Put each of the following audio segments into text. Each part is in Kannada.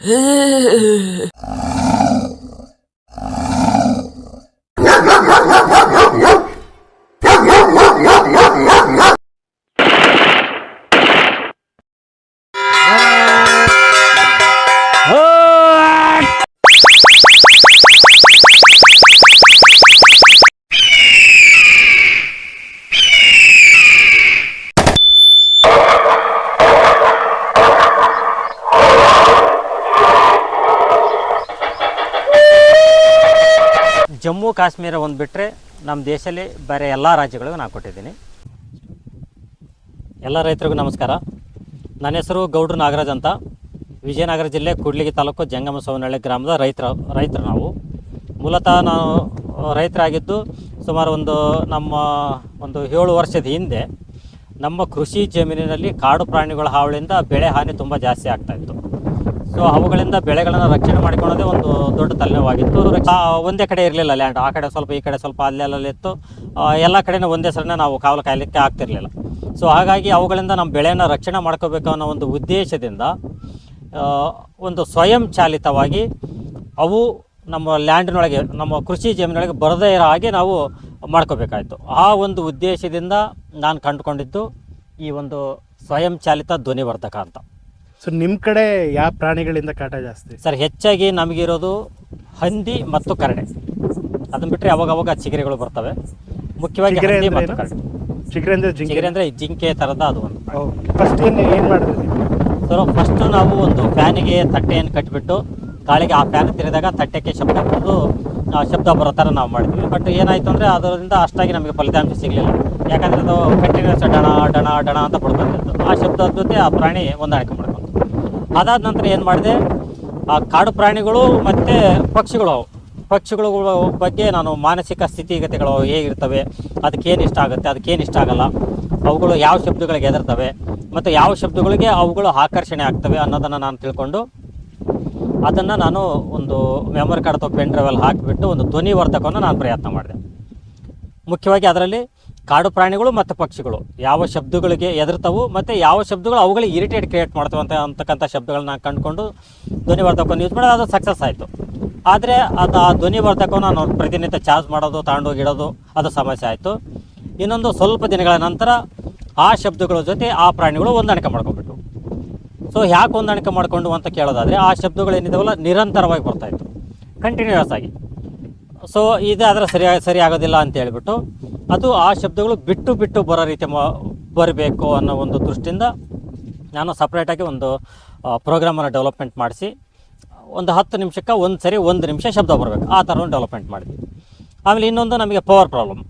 Hehehehe ಕಾಶ್ಮೀರ ಒಂದು ಬಿಟ್ಟರೆ ನಮ್ಮ ದೇಶದಲ್ಲಿ ಬೇರೆ ಎಲ್ಲ ರಾಜ್ಯಗಳಿಗೂ ನಾನು ಕೊಟ್ಟಿದ್ದೀನಿ. ಎಲ್ಲ ರೈತರಿಗೂ ನಮಸ್ಕಾರ. ನನ್ನ ಹೆಸರು ಗೌಡ್ರು ನಾಗರಾಜ್ ಅಂತ. ವಿಜಯನಗರ ಜಿಲ್ಲೆ ಕೂಡ್ಲಿಗಿ ತಾಲೂಕು ಜಂಗಮ ಸೋನಹಳ್ಳಿ ಗ್ರಾಮದ ರೈತರ, ರೈತರು ನಾವು. ಮೂಲತಃ ನಾವು ರೈತರಾಗಿದ್ದು ಸುಮಾರು ಒಂದು ನಮ್ಮ ಒಂದು ಏಳು ವರ್ಷದ ಹಿಂದೆ ನಮ್ಮ ಕೃಷಿ ಜಮೀನಿನಲ್ಲಿ ಕಾಡು ಪ್ರಾಣಿಗಳ ಹಾವಳಿಯಿಂದ ಬೆಳೆ ಹಾನಿ ತುಂಬ ಜಾಸ್ತಿ ಆಗ್ತಾಯಿತ್ತು ಸೊ ಅವುಗಳಿಂದ ಬೆಳೆಗಳನ್ನು ರಕ್ಷಣೆ ಮಾಡಿಕೊಳ್ಳೋದೇ ಒಂದು ದೊಡ್ಡ ತಲೆನೋವಾಗಿತ್ತು. ಒಂದೇ ಕಡೆ ಇರಲಿಲ್ಲ ಲ್ಯಾಂಡ್ ಆ ಕಡೆ ಸ್ವಲ್ಪ ಈ ಕಡೆ ಸ್ವಲ್ಪ ಅಲ್ಲೆಲ್ಲ ಇತ್ತು. ಆ, ಎಲ್ಲ ಕಡೆನೂ ಒಂದೇ ಸರನೇ ನಾವು ಕಾವಲು ಕಾಯಲಿಕ್ಕೆ ಆಗ್ತಿರಲಿಲ್ಲ. ಸೊ ಹಾಗಾಗಿ ಅವುಗಳಿಂದ ನಮ್ಮ ಬೆಳೆಯನ್ನು ರಕ್ಷಣೆ ಮಾಡ್ಕೋಬೇಕು ಅನ್ನೋ ಒಂದು ಉದ್ದೇಶದಿಂದ ಒಂದು ಸ್ವಯಂ ಚಾಲಿತವಾಗಿ ಅವು ನಮ್ಮ ಲ್ಯಾಂಡ್ನೊಳಗೆ ನಮ್ಮ ಕೃಷಿ ಜಮೀನೊಳಗೆ ಬರದೇ ಇರೋ ಹಾಗೆ ನಾವು ಮಾಡ್ಕೋಬೇಕಾಯ್ತು. ಆ ಒಂದು ಉದ್ದೇಶದಿಂದ ನಾನು ಕಂಡುಕೊಂಡಿದ್ದು ಈ ಒಂದು ಸ್ವಯಂಚಾಲಿತ ಧ್ವನಿವರ್ಧಕ ಅಂತ. ಸೊ ನಿಮ್ಮ ಕಡೆ ಯಾವ ಪ್ರಾಣಿಗಳಿಂದ ಕಾಟ ಜಾಸ್ತಿ? ಸರ್ ಹೆಚ್ಚಾಗಿ ನಮಗಿರೋದು ಹಂದಿ ಮತ್ತು ಕರಡೆ. ಅದನ್ನ ಬಿಟ್ಟರೆ ಅವಾಗ ಅವಾಗ ಚಿಗರೆಗಳು ಬರ್ತವೆ. ಮುಖ್ಯವಾಗಿ ಚಿಗರೆ ಹಂದಿ ಅಂದ್ರೆ ಮತ್ತು ಏನು? ಕರಡೆ. ಚಿಗ್ರೆ ಅಂದ್ರೆ ಜಿಂಕೆ? ಚಿಗರೆ ಅಂದರೆ ಜಿಂಕೆ ಥರದ ಅದು ಒಂದು ಫಸ್ಟ್ ಏನು ಏನು ಮಾಡಿದ್ರಿ ಸರ್ ಫಸ್ಟು ನಾವು ಒಂದು ಫ್ಯಾನಿಗೆ ತಟ್ಟೆಯನ್ನು ಕಟ್ಟಿಬಿಟ್ಟು ಕಾಳಿಗೆ ಆ ಫ್ಯಾನ್ ತಿರುಗಿದಾಗ ತಟ್ಟೆಗೆ ಶಬ್ದ ಕೊಟ್ಟು ಆ ಶಬ್ದ ಬರೋ ಥರ ನಾವು ಮಾಡಿದ್ವಿ. ಬಟ್ ಏನಾಯಿತು ಅಂದರೆ ಅದರಿಂದ ಅಷ್ಟಾಗಿ ನಮಗೆ ಫಲಿತಾಂಶ ಸಿಗಲಿಲ್ಲ. ಯಾಕಂದರೆ ಅದು ಕಂಟಿನ್ಯೂಸ್ ಡಣ ಡಣ ಡಣ ಅಂತ ಬಡ್ಕೊತಿತ್ತು ಆ ಶಬ್ದದ ಜೊತೆ ಆ ಪ್ರಾಣಿ ಹೊಂದಾಣಿಕೆ ಮಾಡ್ಕೊಂಡು ಅದಾದ ನಂತರ ಏನು ಮಾಡಿದೆ? ಆ ಕಾಡು ಪ್ರಾಣಿಗಳು ಮತ್ತು ಪಕ್ಷಿಗಳು ಪಕ್ಷಿಗಳ ಬಗ್ಗೆ ನಾನು ಮಾನಸಿಕ ಸ್ಥಿತಿಗತಿಗಳು ಹೇಗಿರ್ತವೆ ಅದಕ್ಕೇನು ಇಷ್ಟ ಆಗುತ್ತೆ ಅದಕ್ಕೇನು ಇಷ್ಟ ಆಗಲ್ಲ. ಅವುಗಳು ಯಾವ ಶಬ್ದಗಳಿಗೆ ಹೆದರ್ತವೆ ಮತ್ತು ಯಾವ ಶಬ್ದಗಳಿಗೆ ಅವುಗಳು ಆಕರ್ಷಣೆ ಆಗ್ತವೆ ಅನ್ನೋದನ್ನು ನಾನು ತಿಳ್ಕೊಂಡು ಅದನ್ನು ನಾನು ಒಂದು ಮೆಮೊರಿ ಕಾರ್ಡ್ ಅಥವಾ ಪೆನ್ ಡ್ರೈವಲ್ಲಿ ಹಾಕಿಬಿಟ್ಟು ಒಂದು ಧ್ವನಿವರ್ಧಕವನ್ನು ನಾನು ಪ್ರಯತ್ನ ಮಾಡಿದೆ. ಮುಖ್ಯವಾಗಿ ಅದರಲ್ಲಿ ಕಾಡು ಪ್ರಾಣಿಗಳು ಮತ್ತು ಪಕ್ಷಿಗಳು. ಯಾವ ಶಬ್ದಗಳಿಗೆ ಎದುರ್ತವು ಮತ್ತು ಯಾವ ಶಬ್ದಗಳು ಅವುಗಳಿಗೆ ಇರಿಟೇಟ್ ಕ್ರಿಯೇಟ್ ಮಾಡ್ತವೆ ಅಂತ ಅಂತಕ್ಕಂಥ ಶಬ್ದಗಳನ್ನ ಕಂಡುಕೊಂಡು ಧ್ವನಿವರ್ಧಕವನ್ನು ಯೂಸ್ ಮಾಡೋದು ಅದು ಸಕ್ಸಸ್ ಆಯಿತು. ಆದರೆ ಅದು ಆ ಧ್ವನಿವರ್ಧಕವನ್ನು ನಾನು ಪ್ರತಿನಿತ್ಯ ಚಾರ್ಜ್ ಮಾಡೋದು ತಗೊಂಡೋಗಿ ಇಡೋದು, ಅದು ಸಮಸ್ಯೆ ಆಯಿತು. ಇನ್ನೊಂದು ಸ್ವಲ್ಪ ದಿನಗಳ ನಂತರ ಆ ಶಬ್ದಗಳ ಜೊತೆ ಆ ಪ್ರಾಣಿಗಳು ಹೊಂದಾಣಿಕೆ ಮಾಡ್ಕೊಂಡ್ಬಿಟ್ಟು ಸೊ ಯಾಕೆ ಹೊಂದಾಣಿಕೆ ಮಾಡಿಕೊಂಡು ಅಂತ ಕೇಳೋದಾದರೆ ಆ ಶಬ್ದಗಳು ಏನಿದಾವಲ್ಲ ನಿರಂತರವಾಗಿ ಬರ್ತಾಯಿತ್ತು ಕಂಟಿನ್ಯೂಯಸ್ ಆಗಿ. ಸೊ ಇದು ಅದರ ಸರಿಯಾಗಿ ಸರಿ ಆಗೋದಿಲ್ಲ ಅಂತ ಹೇಳ್ಬಿಟ್ಟು ಅದು ಆ ಶಬ್ದಗಳು ಬಿಟ್ಟು ಬಿಟ್ಟು ಬರೋ ರೀತಿ ಬರಬೇಕು ಅನ್ನೋ ಒಂದು ದೃಷ್ಟಿಯಿಂದ ನಾನು ಸಪ್ರೇಟಾಗಿ ಒಂದು ಪ್ರೋಗ್ರಾಮನ್ನು ಡೆವಲಪ್ಮೆಂಟ್ ಮಾಡಿಸಿ, ಒಂದು ಹತ್ತು ನಿಮಿಷಕ್ಕೆ ಒಂದು ಸರಿ ಒಂದು ನಿಮಿಷ ಶಬ್ದ ಬರಬೇಕು. ಆ ಥರ ಡೆವಲಪ್ಮೆಂಟ್ ಮಾಡಿದ್ವಿ. ಆಮೇಲೆ ಇನ್ನೊಂದು ನಮಗೆ ಪವರ್ ಪ್ರಾಬ್ಲಮ್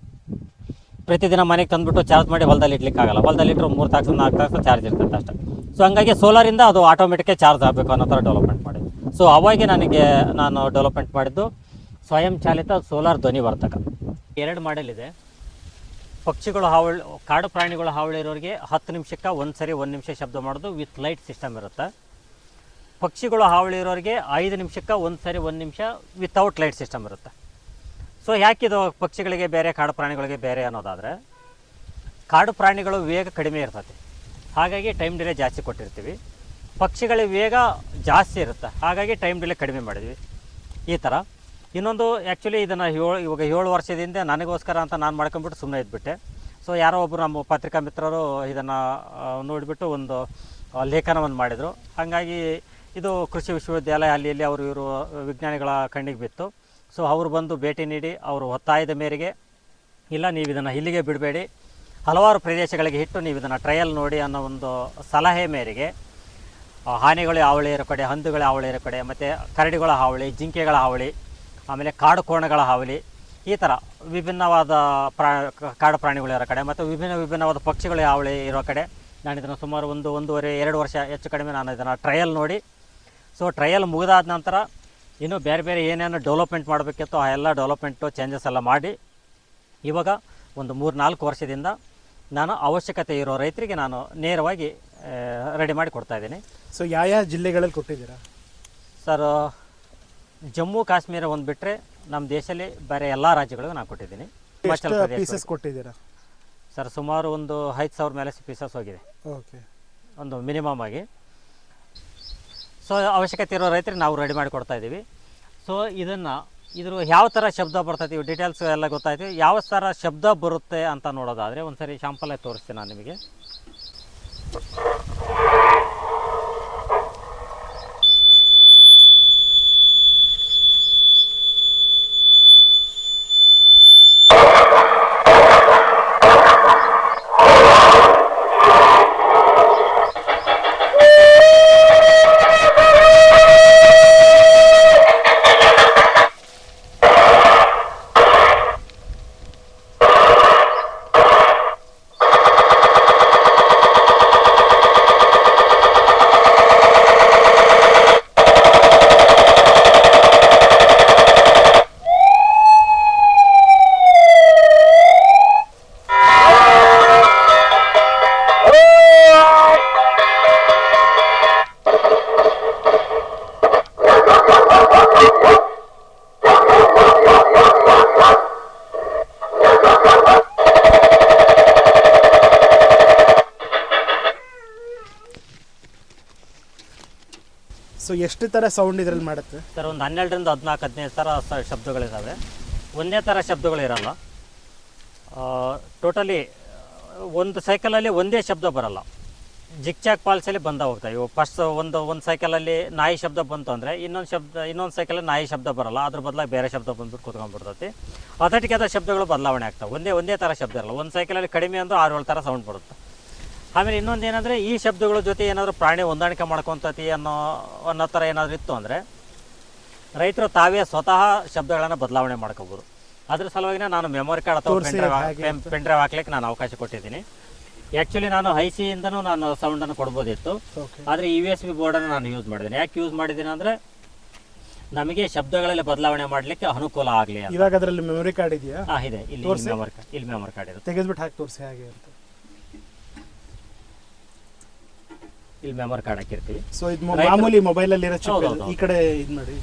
ಪ್ರತಿದಿನ ಮನೆಗೆ ತಂದುಬಿಟ್ಟು ಚಾರ್ಜ್ ಮಾಡಿ ಹೊಲದಲ್ಲಿ ಇಡ್ಲಿಕ್ಕಾಗಲ್ಲ ಹೊಲದಲ್ಲಿ ಇಟ್ಟರು ಮೂರು ತಾಸು, ನಾಲ್ಕು ತಾಸು ಚಾರ್ಜ್ ಇರ್ತದೆ ಅಷ್ಟೇ. ಸೊ ಹಂಗಾಗಿ ಸೋಲಾರಿಂದ ಅದು ಆಟೋಮೆಟಿಕ್ಕೇ ಚಾರ್ಜ್ ಆಗಬೇಕು ಅನ್ನೋ ಥರ ಡೆವಲಪ್ಮೆಂಟ್ ಮಾಡಿದ್ವಿ. ಸೊ ಅವಾಗೆ ನನಗೆ ನಾನು ಡೆವಲಪ್ಮೆಂಟ್ ಮಾಡಿದ್ದು ಸ್ವಯಂಚಾಲಿತ ಸೋಲಾರ್ ಸೋಲಾರ್ ಧ್ವನಿವರ್ಧಕ ಎರಡು ಮಾಡೆಲ್ ಇದೆ. ಪಕ್ಷಿಗಳು ಹಾವಳಿ, ಕಾಡು ಪ್ರಾಣಿಗಳು ಹಾವಳಿ ಇರೋರಿಗೆ ಹತ್ತು ನಿಮಿಷಕ್ಕೆ ಒಂದು ಸರಿ ಒಂದು ನಿಮಿಷ ಶಬ್ದ ಮಾಡೋದು ವಿತ್ ಲೈಟ್ ಸಿಸ್ಟಮ್ ಇರುತ್ತೆ. ಪಕ್ಷಿಗಳು ಹಾವಳಿ ಇರೋರಿಗೆ ಐದು ನಿಮಿಷಕ್ಕೆ ಒಂದು ಸರಿ ಒಂದು ನಿಮಿಷ ವಿತೌಟ್ ಲೈಟ್ ಸಿಸ್ಟಮ್ ಇರುತ್ತೆ. ಸೊ ಯಾಕಿದು ಪಕ್ಷಿಗಳಿಗೆ ಬೇರೆ, ಕಾಡು ಪ್ರಾಣಿಗಳಿಗೆ ಬೇರೆ ಅನ್ನೋದಾದರೆ, ಕಾಡು ಪ್ರಾಣಿಗಳು ವೇಗ ಕಡಿಮೆ ಇರ್ತದೆ. ಹಾಗಾಗಿ ಟೈಮ್ ಡಿಲೇ ಜಾಸ್ತಿ ಕೊಟ್ಟಿರ್ತೀವಿ. ಪಕ್ಷಿಗಳ ವೇಗ ಜಾಸ್ತಿ ಇರುತ್ತೆ. ಹಾಗಾಗಿ ಟೈಮ್ ಡಿಲೇ ಕಡಿಮೆ ಮಾಡಿದ್ವಿ. ಈ ಥರ ಇನ್ನೊಂದು ಆ್ಯಕ್ಚುಲಿ ಇದನ್ನು ಏಳು, ಇವಾಗ ಏಳು ವರ್ಷದಿಂದ ನನಗೋಸ್ಕರ ಅಂತ ನಾನು ಮಾಡ್ಕೊಂಡ್ಬಿಟ್ಟು ಸುಮ್ಮನೆ ಇದ್ಬಿಟ್ಟೆ. ಸೊ ಯಾರೋ ಒಬ್ಬರು ನಮ್ಮ ಪತ್ರಿಕಾ ಮಿತ್ರರು ಇದನ್ನು ನೋಡಿಬಿಟ್ಟು ಒಂದು ಲೇಖನವನ್ನು ಮಾಡಿದರು. ಹಾಗಾಗಿ ಇದು ಕೃಷಿ ವಿಶ್ವವಿದ್ಯಾಲಯ ಅಲ್ಲಿ ಇಲ್ಲಿ ಅವರು ಇವರು ವಿಜ್ಞಾನಿಗಳ ಕಣ್ಣಿಗೆ ಬಿತ್ತು. ಸೊ ಅವರು ಬಂದು ಭೇಟಿ ನೀಡಿ ಅವರು ಒತ್ತಾಯದ ಮೇರೆಗೆ, ಇಲ್ಲ, ನೀವು ಇದನ್ನು ಇಲ್ಲಿಗೆ ಬಿಡಬೇಡಿ. ಹಲವಾರು ಪ್ರದೇಶಗಳಿಗೆ ಇಟ್ಟು ನೀವು ಇದನ್ನು ಟ್ರಯಲ್ ನೋಡಿ ಅನ್ನೋ ಒಂದು ಸಲಹೆ ಮೇರೆಗೆ ಹಾನಿಗಳು ಹಾವಳಿ ಇರೋ ಕಡೆ ಹಂದುಗಳ ಹಾವಳಿ ಇರೋ ಕಡೆ ಮತ್ತು ಕರಡಿಗಳ ಹಾವಳಿ, ಜಿಂಕೆಗಳ ಹಾವಳಿ ಆಮೇಲೆ ಕಾಡು ಕೋಣಗಳ ಹಾವಲಿ ಈ ಥರ ವಿಭಿನ್ನವಾದ ಪ್ರಾ ಕಾಡು ಪ್ರಾಣಿಗಳಿರೋ ಕಡೆ ಮತ್ತು ವಿಭಿನ್ನ ವಿಭಿನ್ನವಾದ ಪಕ್ಷಿಗಳ ಹಾವಳಿ ಇರೋ ಕಡೆ. ನಾನು ಇದನ್ನು ಸುಮಾರು ಒಂದು ಒಂದೂವರೆ ಎರಡು ವರ್ಷ ಹೆಚ್ಚು ಕಡಿಮೆ ನಾನು ಇದನ್ನು ಟ್ರಯಲ್ ನೋಡಿ. ಸೊ ಟ್ರಯಲ್ ಮುಗಿದಾದ ನಂತರ ಇನ್ನೂ ಬೇರೆ ಬೇರೆ ಏನೇನು ಡೆವಲಪ್ಮೆಂಟ್ ಮಾಡಬೇಕಿತ್ತು ಆ ಎಲ್ಲ ಡೆವಲಪ್ಮೆಂಟು ಚೇಂಜಸ್ ಎಲ್ಲ ಮಾಡಿ. ಇವಾಗ ಒಂದು ಮೂರು ನಾಲ್ಕು ವರ್ಷದಿಂದ ನಾನು ಅವಶ್ಯಕತೆ ಇರೋ ರೈತರಿಗೆ ನಾನು ನೇರವಾಗಿ ರೆಡಿ ಮಾಡಿ ಕೊಡ್ತಾ ಇದ್ದೀನಿ. ಸೊ ಯಾವ ಯಾವ ಜಿಲ್ಲೆಗಳಲ್ಲಿ ಕೊಟ್ಟಿದ್ದೀರಾ? ಸರ್ ಜಮ್ಮು ಕಾಶ್ಮೀರ ಒಂದು ಬಿಟ್ಟರೆ ನಮ್ಮ ದೇಶದಲ್ಲಿ ಬೇರೆ ಎಲ್ಲ ರಾಜ್ಯಗಳಿಗೂ ನಾನು ಕೊಟ್ಟಿದ್ದೀನಿ. ಹಿಮಾಚಲ ಪೀಸಸ್ ಕೊಟ್ಟಿದ್ದೀರಾ? ಸರ್ ಸುಮಾರು ಒಂದು ಐದು ಸಾವಿರ ಮೇಲೆ ಪೀಸಸ್ ಹೋಗಿದೆ. ಓಕೆ. ಒಂದು ಮಿನಿಮಮ್ ಆಗಿ. ಸೊ ಅವಶ್ಯಕತೆ ಇರೋ ರೈತರಿಗೆ ನಾವು ರೆಡಿ ಮಾಡಿ ಕೊಡ್ತಾ ಇದ್ದೀವಿ. ಸೊ ಇದನ್ನು ಇದ್ರ ಯಾವ ಥರ ಶಬ್ದ ಬರ್ತೈತಿ ಡೀಟೇಲ್ಸ್ ಎಲ್ಲ ಗೊತ್ತಾಯ್ತು. ಯಾವ ಥರ ಶಬ್ದ ಬರುತ್ತೆ ಅಂತ ನೋಡೋದಾದರೆ ಒಂದು ಸರಿ ಶಾಂಪಲ್ಲೇ ತೋರಿಸ್ತೀನಿ ನಾನು ನಿಮಗೆ. ಎಷ್ಟು ಥರ ಸೌಂಡ್ ಇದ್ರಲ್ಲಿ ಮಾಡುತ್ತೆ? ಸರ್, ಒಂದು ಹನ್ನೆರಡರಿಂದ ಹದಿನಾಲ್ಕು, ಹದಿನೈದು ಥರ ಶಬ್ದಗಳಿದ್ದಾವೆ ಒಂದೇ ಥರ ಶಬ್ದಗಳಿರಲ್ಲ. ಟೋಟಲಿ ಒಂದು ಸೈಕಲಲ್ಲಿ ಒಂದೇ ಶಬ್ದ ಬರಲ್ಲ. ಜಿಕ್ ಚಾಕ್ ಪಾಲ್ಸಲ್ಲಿ ಬಂದ ಹೋಗ್ತವೆ ಇವು. ಫಸ್ಟ್ ಒಂದು ಒಂದು ಸೈಕಲಲ್ಲಿ ನಾಯಿ ಶಬ್ದ ಬಂತು ಅಂದರೆ ಇನ್ನೊಂದು ಶಬ್ದ, ಇನ್ನೊಂದು ಸೈಕಲಲ್ಲಿ ನಾಯಿ ಶಬ್ದ ಬರಲ್ಲ. ಅದ್ರ ಬದಲಾಗಿ ಬೇರೆ ಶಬ್ದ ಬಂದ್ಬಿಟ್ಟು ಕೂತ್ಕೊಂಡ್ಬಿಡ್ತೈತಿ. ಅಥಟಿಗೆ ಶಬ್ದಗಳು ಬದಲಾವಣೆ ಆಗ್ತವೆ. ಒಂದೇ ಒಂದೇ ಥರ ಶಬ್ದ ಇರಲ್ಲ. ಒಂದು ಸೈಕಲಲ್ಲಿ ಕಡಿಮೆ ಅಂದ್ರೆ ಆರು ಏಳು ಥರ ಸೌಂಡ್ ಬರುತ್ತೆ. ಆಮೇಲೆ ಇನ್ನೊಂದು ಏನಂದರೆ ಈ ಶಬ್ದಗಳ ಜೊತೆ ಏನಾದರೂ ಪ್ರಾಣಿ ಹೊಂದಾಣಿಕೆ ಮಾಡ್ಕೊತತಿ ಅನ್ನೋ ಅನ್ನೋ ಥರ ಏನಾದರೂ ಇತ್ತು ಅಂದರೆ ರೈತರು ತಾವೇ ಸ್ವತಃ ಶಬ್ದಗಳನ್ನು ಬದಲಾವಣೆ ಮಾಡ್ಕೋಬೋದು. ಅದ್ರ ಸಲುವಾಗಿನ ನಾನು ಮೆಮೊರಿ ಕಾರ್ಡ್ ಅಥವಾ ಪೆನ್ ಡ್ರೈವ್ ಹಾಕ್ಲಿಕ್ಕೆ ನಾನು ಅವಕಾಶ ಕೊಟ್ಟಿದ್ದೀನಿ. ಆ್ಯಕ್ಚುಲಿ ನಾನು ಹೈಸಿಯಿಂದನೂ ನಾನು ಸೌಂಡನ್ನು ಕೊಡ್ಬೋದಿತ್ತು. ಆದರೆ ಯು ಎಸ್ ಬಿ ಬೋರ್ಡನ್ನು ನಾನು ಯೂಸ್ ಮಾಡಿದ್ದೀನಿ. ಯಾಕೆ ಯೂಸ್ ಮಾಡಿದ್ದೀನಿ ಅಂದರೆ ನಮಗೆ ಶಬ್ದಗಳಲ್ಲಿ ಬದಲಾವಣೆ ಮಾಡಲಿಕ್ಕೆ ಅನುಕೂಲ ಆಗಲಿ ಇವಾಗ ಅದರಲ್ಲಿ ಮೆಮೊರಿ ಕಾರ್ಡ್ ಇದೆಯಾ? ಹಾಂ ಇದೆ. ಇಲ್ಲಿ. ಮೆಮೊರಿ ಕಾರ್ಡ್ ಇಲ್ಲಿ ಮೆಮೊರಿ ಕಾರ್ಡ್ ಇದೆ ತೆಗೆದ್ಬಿಟ್ಟು ಹಾಕಿ ತೋರಿಸಿ ಹಾಗೆ ಅಂತ. ಇಲ್ಲಿ ಮೆಮೊರಿ ಕಾರ್ಡ್ ಹಾಕಿರ್ತೀವಿ. ಸೊ ಇದು ಮಾಮೂಲಿ ಮೊಬೈಲ್ ಅಲ್ಲಿ ಇರೋ ಚಿಪ್ ಹೌದು, ಇದು. ಹೌದು. ಈ ಕಡೆ ಇದು ಮಾಡಿ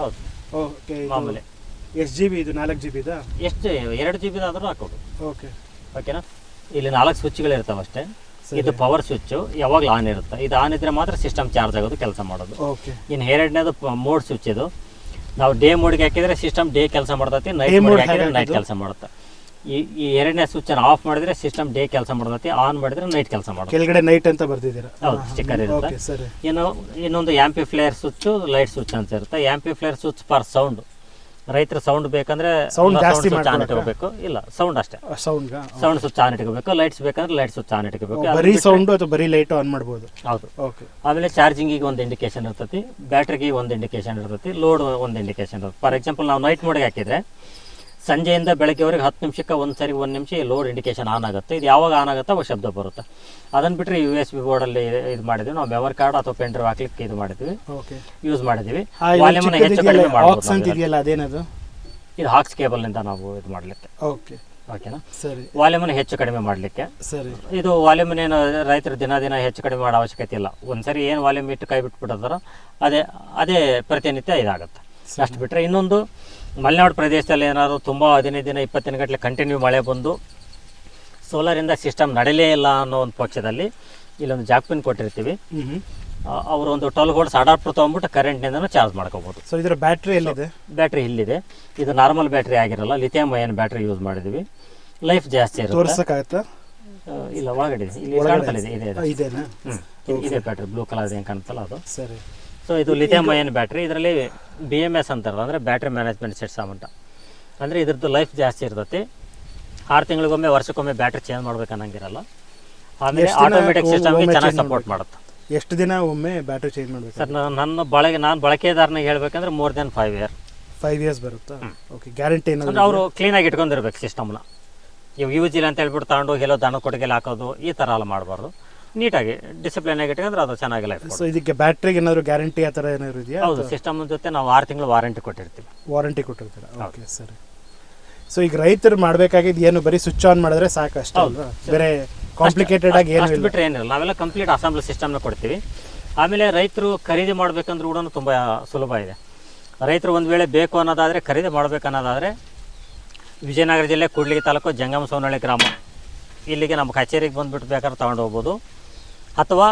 ಹೌದು. ಓಕೆ ಮಾಮೂಲಿ. ಎಷ್ಟು ಜಿ ಬಿ ಇದು? ನಾಲ್ಕು ಜಿ ಬಿ ಇದಾ ಎಷ್ಟು ಎರಡು ಜಿ ಬಿದಾದರೂ ಹಾಕೋದು ಓಕೆ ಓಕೆನಾ ಇಲ್ಲಿ ನಾಲ್ಕು ಸ್ವಿಚ್ಗಳು ಇರ್ತಾವೆ ಅಷ್ಟೇ. ಇದು ಪವರ್ ಸ್ವಿಚ್ ಯಾವಾಗಲೂ ಆನ್ ಇರುತ್ತೆ. ಇದು ಆನ್ ಇದ್ರೆ ಮಾತ್ರ ಸಿಸ್ಟಮ್ ಚಾರ್ಜ್ ಆಗೋದು ಕೆಲಸ ಮಾಡೋದು. ಓಕೆ ಇನ್ನು ಎರಡನೇದು ಮೋಡ್ ಸ್ವಿಚ್ ಇದು. ನಾವು ಡೇ ಮೋಡ್ಗೆ ಹಾಕಿದ್ರೆ ಸಿಸ್ಟಮ್ ಡೇ ಕೆಲಸ ಮಾಡ್ತೈತಿ ನೈಟ್ ಮೋಡ್ mode ಮೋಡ್ಗೆ ಹಾಕಿದ್ರೆ ನೈಟ್? ಕೆಲಸ ಮಾಡುತ್ತೆ. ಈ ಈ ಎರಡನೇ ಸ್ವಿಚನ್ನು ಆಫ್ ಮಾಡಿದ್ರೆ ಸಿಸ್ಟಮ್ ಡೇ ಕೆಲಸ ಮಾಡೋದೈತಿ ಆನ್ ಮಾಡಿದ್ರೆ ನೈಟ್ ಕೆಲಸ ಮಾಡೋದು ಕೆಳಗಡೆ ನೈಟ್ ಅಂತ ಹೌದು, sticker ಇರುತ್ತೆ. ಓಕೆ ಸರಿ. ಇನ್ನು ಇನ್ನೊಂದು ಸ್ವಿಚ್ಚು ಲೈಟ್ ಸ್ವಿಚ್ ಅಂತ ಇರುತ್ತೆ. ಆಂಪಿಫ್ಲೇಯರ್ ಸ್ವಿಚ್ ಫಾರ್ ಸೌಂಡ್ ರೈತರ ಸೌಂಡ್ ಬೇಕಂದ್ರೆ ಸೌಂಡ್ ಜಾಸ್ತಿ ಸ್ವಿಚ್ ಆನ್ ಮಾಡ್ಕೊಳಕ್ಕ? ಇಟ್ಕೋಬೇಕು. ಇಲ್ಲ ಸೌಂಡ್ ಅಷ್ಟೇ. ಸೌಂಡ್ಗ ಸೌಂಡ್ ಸ್ವಿಚ್ ಆನ್ ಇಟ್ಕೋಬೇಕು. ಲೈಟ್ಸ್ ಬೇಕಂದ್ರೆ ಲೈಟ್ ಸ್ವಿಚ್ ಆನ್ ಇಟ್ಕೋಬೇಕು. ಬರೀ ಸೌಂಡ್ ಸೌಂಡು ಅಥವಾ ಬರೀ ಲೈಟ್ ಆನ್ ಮಾಡ್ಬೋದು? ಹೌದು. ಓಕೆ ಆಮೇಲೆ ಚಾರ್ಜಿಂಗಿಗೆ ಒಂದು ಇಂಡಿಕೇಶನ್ ಇರ್ತೈತಿ. ಬ್ಯಾಟ್ರಿಗೆ ಒಂದು ಇಂಡಿಕೇಶನ್ ಇರ್ತೈತಿ. ಲೋಡ್ ಒಂದು ಇಂಡಿಕೇಶನ್ ಇರುತ್ತೆ. ಫಾರ್ ಎಕ್ಸಾಂಪಲ್ ನಾವು ನೈಟ್ ಮೋಡ್ಗೆ ಹಾಕಿದ್ರೆ ಸಂಜೆಯಿಂದ ಬೆಳಗ್ಗೆವರೆಗೆ ಹತ್ತು ನಿಮಿಷಕ್ಕೆ ಒಂದು ಸರಿ ಒಂದು ನಿಮಿಷ ಲೋಡ್ ಇಂಡಿಕೇಶನ್ ಆನ್ ಆಗುತ್ತೆ. ಇದು ಯಾವಾಗ ಆನ್ ಆಗುತ್ತೆ ಅವಾಗ ಶಬ್ದ ಬರುತ್ತೆ. ಅದನ್ನು ಬಿಟ್ಟರೆ ಯು ಎಸ್ ಬಿ ಬೋರ್ಡಲ್ಲಿ ಇದು ಮಾಡಿದ್ವಿ. ನಾವು ಮೆಮೊರಿ ಕಾರ್ಡ್ ಅಥವಾ ಪೆನ್ ಡ್ರೈವ್ ಹಾಕ್ಲಿಕ್ಕೆ ಇದು ಮಾಡಿದ್ವಿ. ಯೂಸ್ ಮಾಡಿದ್ವಿ. ಹೆಚ್ಚು ಕಡಿಮೆ ಅದೇನದು? ಇದು ಹಾಕ್ಸ್ ಕೇಬಲ್ನಿಂದ ನಾವು ಇದು ಮಾಡಲಿಕ್ಕೆ. ಓಕೆ ಓಕೆನಾ ಸರಿ. ವಾಲ್ಯೂಮನ್ನು ಹೆಚ್ಚು ಕಡಿಮೆ ಮಾಡಲಿಕ್ಕೆ. ಸರಿ. ಇದು ವಾಲ್ಯೂಮನ್ ಏನು ರೈತರು ದಿನ ದಿನ ಹೆಚ್ಚು ಕಡಿಮೆ ಮಾಡೋ ಅವಶ್ಯಕತೆ ಇಲ್ಲ. ಒಂದ್ಸರಿ ಏನು ವಾಲ್ಯೂಮ್ ಇಟ್ಟು ಕೈ ಬಿಟ್ಬಿಟ್ಟಿದಾರೋ ಅದೇ ಅದೇ ಪ್ರತಿನಿತ್ಯ ಇದಾಗುತ್ತೆ. ಅಷ್ಟು ಬಿಟ್ಟರೆ ಇನ್ನೊಂದು ಮಲೆನಾಡು ಪ್ರದೇಶದಲ್ಲಿ ಏನಾದರೂ ತುಂಬ ಹದಿನೈದು ದಿನ ಇಪ್ಪತ್ತಿನ ಗಂಟಲೆ ಕಂಟಿನ್ಯೂ ಮಳೆ ಬಂದು ಸೋಲಾರಿಂದ ಸಿಸ್ಟಮ್ ನಡೆಯಲೇ ಇಲ್ಲ ಅನ್ನೋ ಒಂದು ಪಕ್ಷದಲ್ಲಿ ಇಲ್ಲೊಂದು ಜಾಕ್ ಪಿನ್ ಕೊಟ್ಟಿರ್ತೀವಿ. ಅವರು ಒಂದು ಟ್ವೆಲ್ ವೋಲ್ಟ್ಸ್ ಅಡಾಪ್ಟರ್ ತೊಗೊಂಡ್ಬಿಟ್ಟು ಕರೆಂಟ್ನಿಂದನೂ ಚಾರ್ಜ್ ಮಾಡ್ಕೋಬೋದು. ಸೊ ಇದರ ಬ್ಯಾಟ್ರಿ ಎಲ್ಲಿದೆ? ಬ್ಯಾಟ್ರಿ ಇಲ್ಲಿದೆ. ಇದು ನಾರ್ಮಲ್ ಬ್ಯಾಟ್ರಿ ಆಗಿರಲ್ಲ ಲಿಥಿಯಂ ಅಯನ್ ಬ್ಯಾಟ್ರಿ ಯೂಸ್ ಮಾಡಿದ್ವಿ. ಲೈಫ್ ಜಾಸ್ತಿ ಇರುತ್ತೆ. ಇಲ್ಲ ಒಳಗಡೆ ಇದೆ. ಇಲ್ಲಿ ಕಾಣ್ತಲ್ಲ ಇದೆ. ಇದು- ಇದೆ. ಬ್ಯಾಟ್ರಿ ಬ್ಲೂ ಕಲರ್ ಏನು ಕಾಣ್ತಲ್ಲ ಅದು. ಸರಿ. ಸೊ ಇದು ಲಿಥಿಯಂ ಅಯನ್ ಬ್ಯಾಟ್ರಿ ಇದರಲ್ಲಿ ಬಿ ಎಂ ಎಸ್ ಅಂತಾರಲ್ಲ ಅಂದರೆ ಬ್ಯಾಟ್ರಿ ಮ್ಯಾನೇಜ್ಮೆಂಟ್ ಸಿಸ್ಟಮ್ ಅಂತ ಅಂದರೆ ಇದ್ರದ್ದು ಲೈಫ್ ಜಾಸ್ತಿ ಇರ್ತೈತಿ. ಆರು ತಿಂಗಳಿಗೊಮ್ಮೆ ವರ್ಷಕ್ಕೊಮ್ಮೆ ಬ್ಯಾಟ್ರಿ ಚೇಂಜ್ ಮಾಡ್ಬೇಕು ಅನ್ನಂಗಿರಲ್ಲ. ಆಮೇಲೆ ಆಟೋಮೆಟಿಕ್ ಸಿಸ್ಟಮ್ಗೆ ಚೆನ್ನಾಗಿ ಸಪೋರ್ಟ್? ಮಾಡುತ್ತೆ. ಎಷ್ಟು ದಿನ ಒಮ್ಮೆ ಬ್ಯಾಟ್ರಿ ಚೇಂಜ್ ಮಾಡಬೇಕು? ಸರ್ ನಾನು ನನ್ನ ಬಳಕೆ ನಾನು ಬಳಕೆದಾರನಿಗೆ ಹೇಳ್ಬೇಕಂದ್ರೆ more than five year five years ಬರುತ್ತಾ? ಓಕೆ ಗ್ಯಾರಂಟಿ ಏನಾದರೂ ಅವರು ಕ್ಲೀನಾಗಿ ಇಟ್ಕೊಂಡಿರ್ಬೇಕು ಸಿಸ್ಟಮ್ನ ಇವು ಯೂಸ್ ಇಲ್ಲ ಅಂತ ಹೇಳ್ಬಿಟ್ಟು ತಗೊಂಡು ಎಲ್ಲೋ ದನ ಕೊಟ್ಟಿಗೆಲ್ಲ ಹಾಕೋದು ಈ ಥರ ಎಲ್ಲ ಮಾಡಬಾರ್ದು. ನೀಟಾಗಿ ಡಿಸಿಪ್ಲಿನ್ ಆಗಿ ಅಂದ್ರೆ ಅದು ಚೆನ್ನಾಗಿ ಲೈಫ್ ಸೊ ಇದಕ್ಕೆ ಬ್ಯಾಟ್ರಿಗೆ ಏನಾದ್ರು ಗ್ಯಾರಂಟಿ ಆ ಥರ ಏನಾದ್ರು ಇದೆಯಾ? ಹೌದು ಸಿಸ್ಟಮ್ ಜೊತೆ ನಾವು ಆರು ತಿಂಗಳು ವಾರಂಟಿ ಕೊಟ್ಟಿರ್ತೀವಿ. ವಾರಂಟಿ ಕೊಟ್ಟಿರ್ತೀರಾ? ಓಕೆ ಸರಿ. ಸೊ ಈಗ ರೈತರು ಮಾಡಬೇಕಾಗಿದ್ದು ಏನು? ಬರೀ ಸ್ವಿಚ್ ಆನ್ ಮಾಡಿದ್ರೆ ಸಾಕು ಅಷ್ಟೇ ಅಲ್ವಾ? ಬೇರೆ ಕಾಂಪ್ಲಿಕೇಟೆಡ್ ಆಗಿ ಏನು ಬಿಟ್ಟರೆ ಏನಿಲ್ಲ. ನಾವೆಲ್ಲ ಕಂಪ್ಲೀಟ್ ಅಸೆಂಬ್ಲಿ ಸಿಸ್ಟಮ್ನ ಕೊಡ್ತೀವಿ. ಆಮೇಲೆ ರೈತರು ಖರೀದಿ ಮಾಡ್ಬೇಕಂದ್ರೂ ಕೂಡ ತುಂಬ ಸುಲಭ ಇದೆ. ರೈತರು ಒಂದು ವೇಳೆ ಬೇಕು ಅನ್ನೋದಾದರೆ ಖರೀದಿ ಮಾಡ್ಬೇಕು ಅನ್ನೋದಾದರೆ ವಿಜಯನಗರ ಜಿಲ್ಲೆ ಕೂಡ್ಲಿಗಿ ತಾಲೂಕು ಜಂಗಮ ಸೋನಳ್ಳಿ ಗ್ರಾಮ. ಇಲ್ಲಿಗೆ ನಮ್ಮ ಕಚೇರಿಗೆ ಬಂದುಬಿಟ್ಟು ಬೇಕಾದ್ರೆ ತೊಗೊಂಡು ಹೋಗ್ಬೋದು. ಅಥವಾ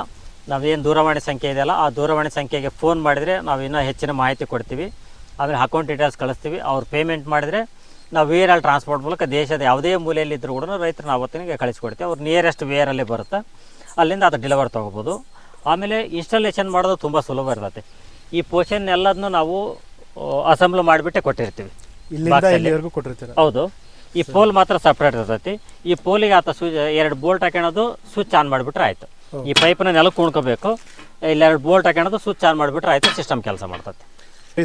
ನಾವೇನು ದೂರವಾಣಿ ಸಂಖ್ಯೆ ಇದೆಯಲ್ಲ ಆ ದೂರವಾಣಿ ಸಂಖ್ಯೆಗೆ ಫೋನ್ ಮಾಡಿದರೆ ನಾವು ಇನ್ನೂ ಹೆಚ್ಚಿನ ಮಾಹಿತಿ ಕೊಡ್ತೀವಿ. ಆಮೇಲೆ ಅಕೌಂಟ್ ಡೀಟೇಲ್ಸ್ ಕಳಿಸ್ತೀವಿ. ಅವ್ರು ಪೇಮೆಂಟ್ ಮಾಡಿದರೆ ನಾವು ವಿ ಆರ್ ಎಲ್ ಟ್ರಾನ್ಸ್ಪೋರ್ಟ್ ಮೂಲಕ ದೇಶದ ಯಾವುದೇ ಮೂಲೆಯಲ್ಲಿ ಇದ್ದರೂ ಕೂಡ ರೈತರು ನಾವು ಹೊತ್ತಿನಿಗೆ ಕಳಿಸ್ಕೊಡ್ತೀವಿ. ಅವ್ರು ನಿಯರೆಸ್ಟ್ ವಿ ಅಲ್ಲಿ ಬರುತ್ತೆ. ಅಲ್ಲಿಂದ ಅದು ಡೆಲಿವರ್ ತೊಗೋಬೋದು. ಆಮೇಲೆ ಇನ್ಸ್ಟಾಲೇಷನ್ ಮಾಡೋದು ತುಂಬ ಸುಲಭ ಇರ್ತದೆ ಈ ಪೋಷನ್ ಎಲ್ಲದನ್ನು ನಾವು ಅಸೆಂಬ್ಲ್ ಮಾಡಿಬಿಟ್ಟೆ ಕೊಟ್ಟಿರ್ತೀವಿ. ಕೊಟ್ಟಿರ್ತೀರ? ಹೌದು. ಈ ಪೋಲ್ ಮಾತ್ರ ಸಪ್ರೇಟ್ ಇರ್ತೈತಿ. ಈ ಪೋಲಿಗೆ ಆತ ಸ್ವಿಚ್ ಎರಡು ಬೋಲ್ಟ್ ಹಾಕೋಣೋದು ಸ್ವಿಚ್ ಆನ್ ಮಾಡಿಬಿಟ್ರೆ ಆಯ್ತು. ಈ ಪೈಪ್ನ ನೆಲಕ್ಕೆ ಕುಣ್ಕೋಬೇಕು ಇಲ್ಲಿ ಎರಡು ಬೋಲ್ಟ್ ಹಾಕೊಂಡು ಸ್ವಿಚ್ ಆನ್ ಮಾಡಿಬಿಟ್ರೆ ಆಯ್ತು ಸಿಸ್ಟಮ್ ಕೆಲಸ ಮಾಡ್ತದೆ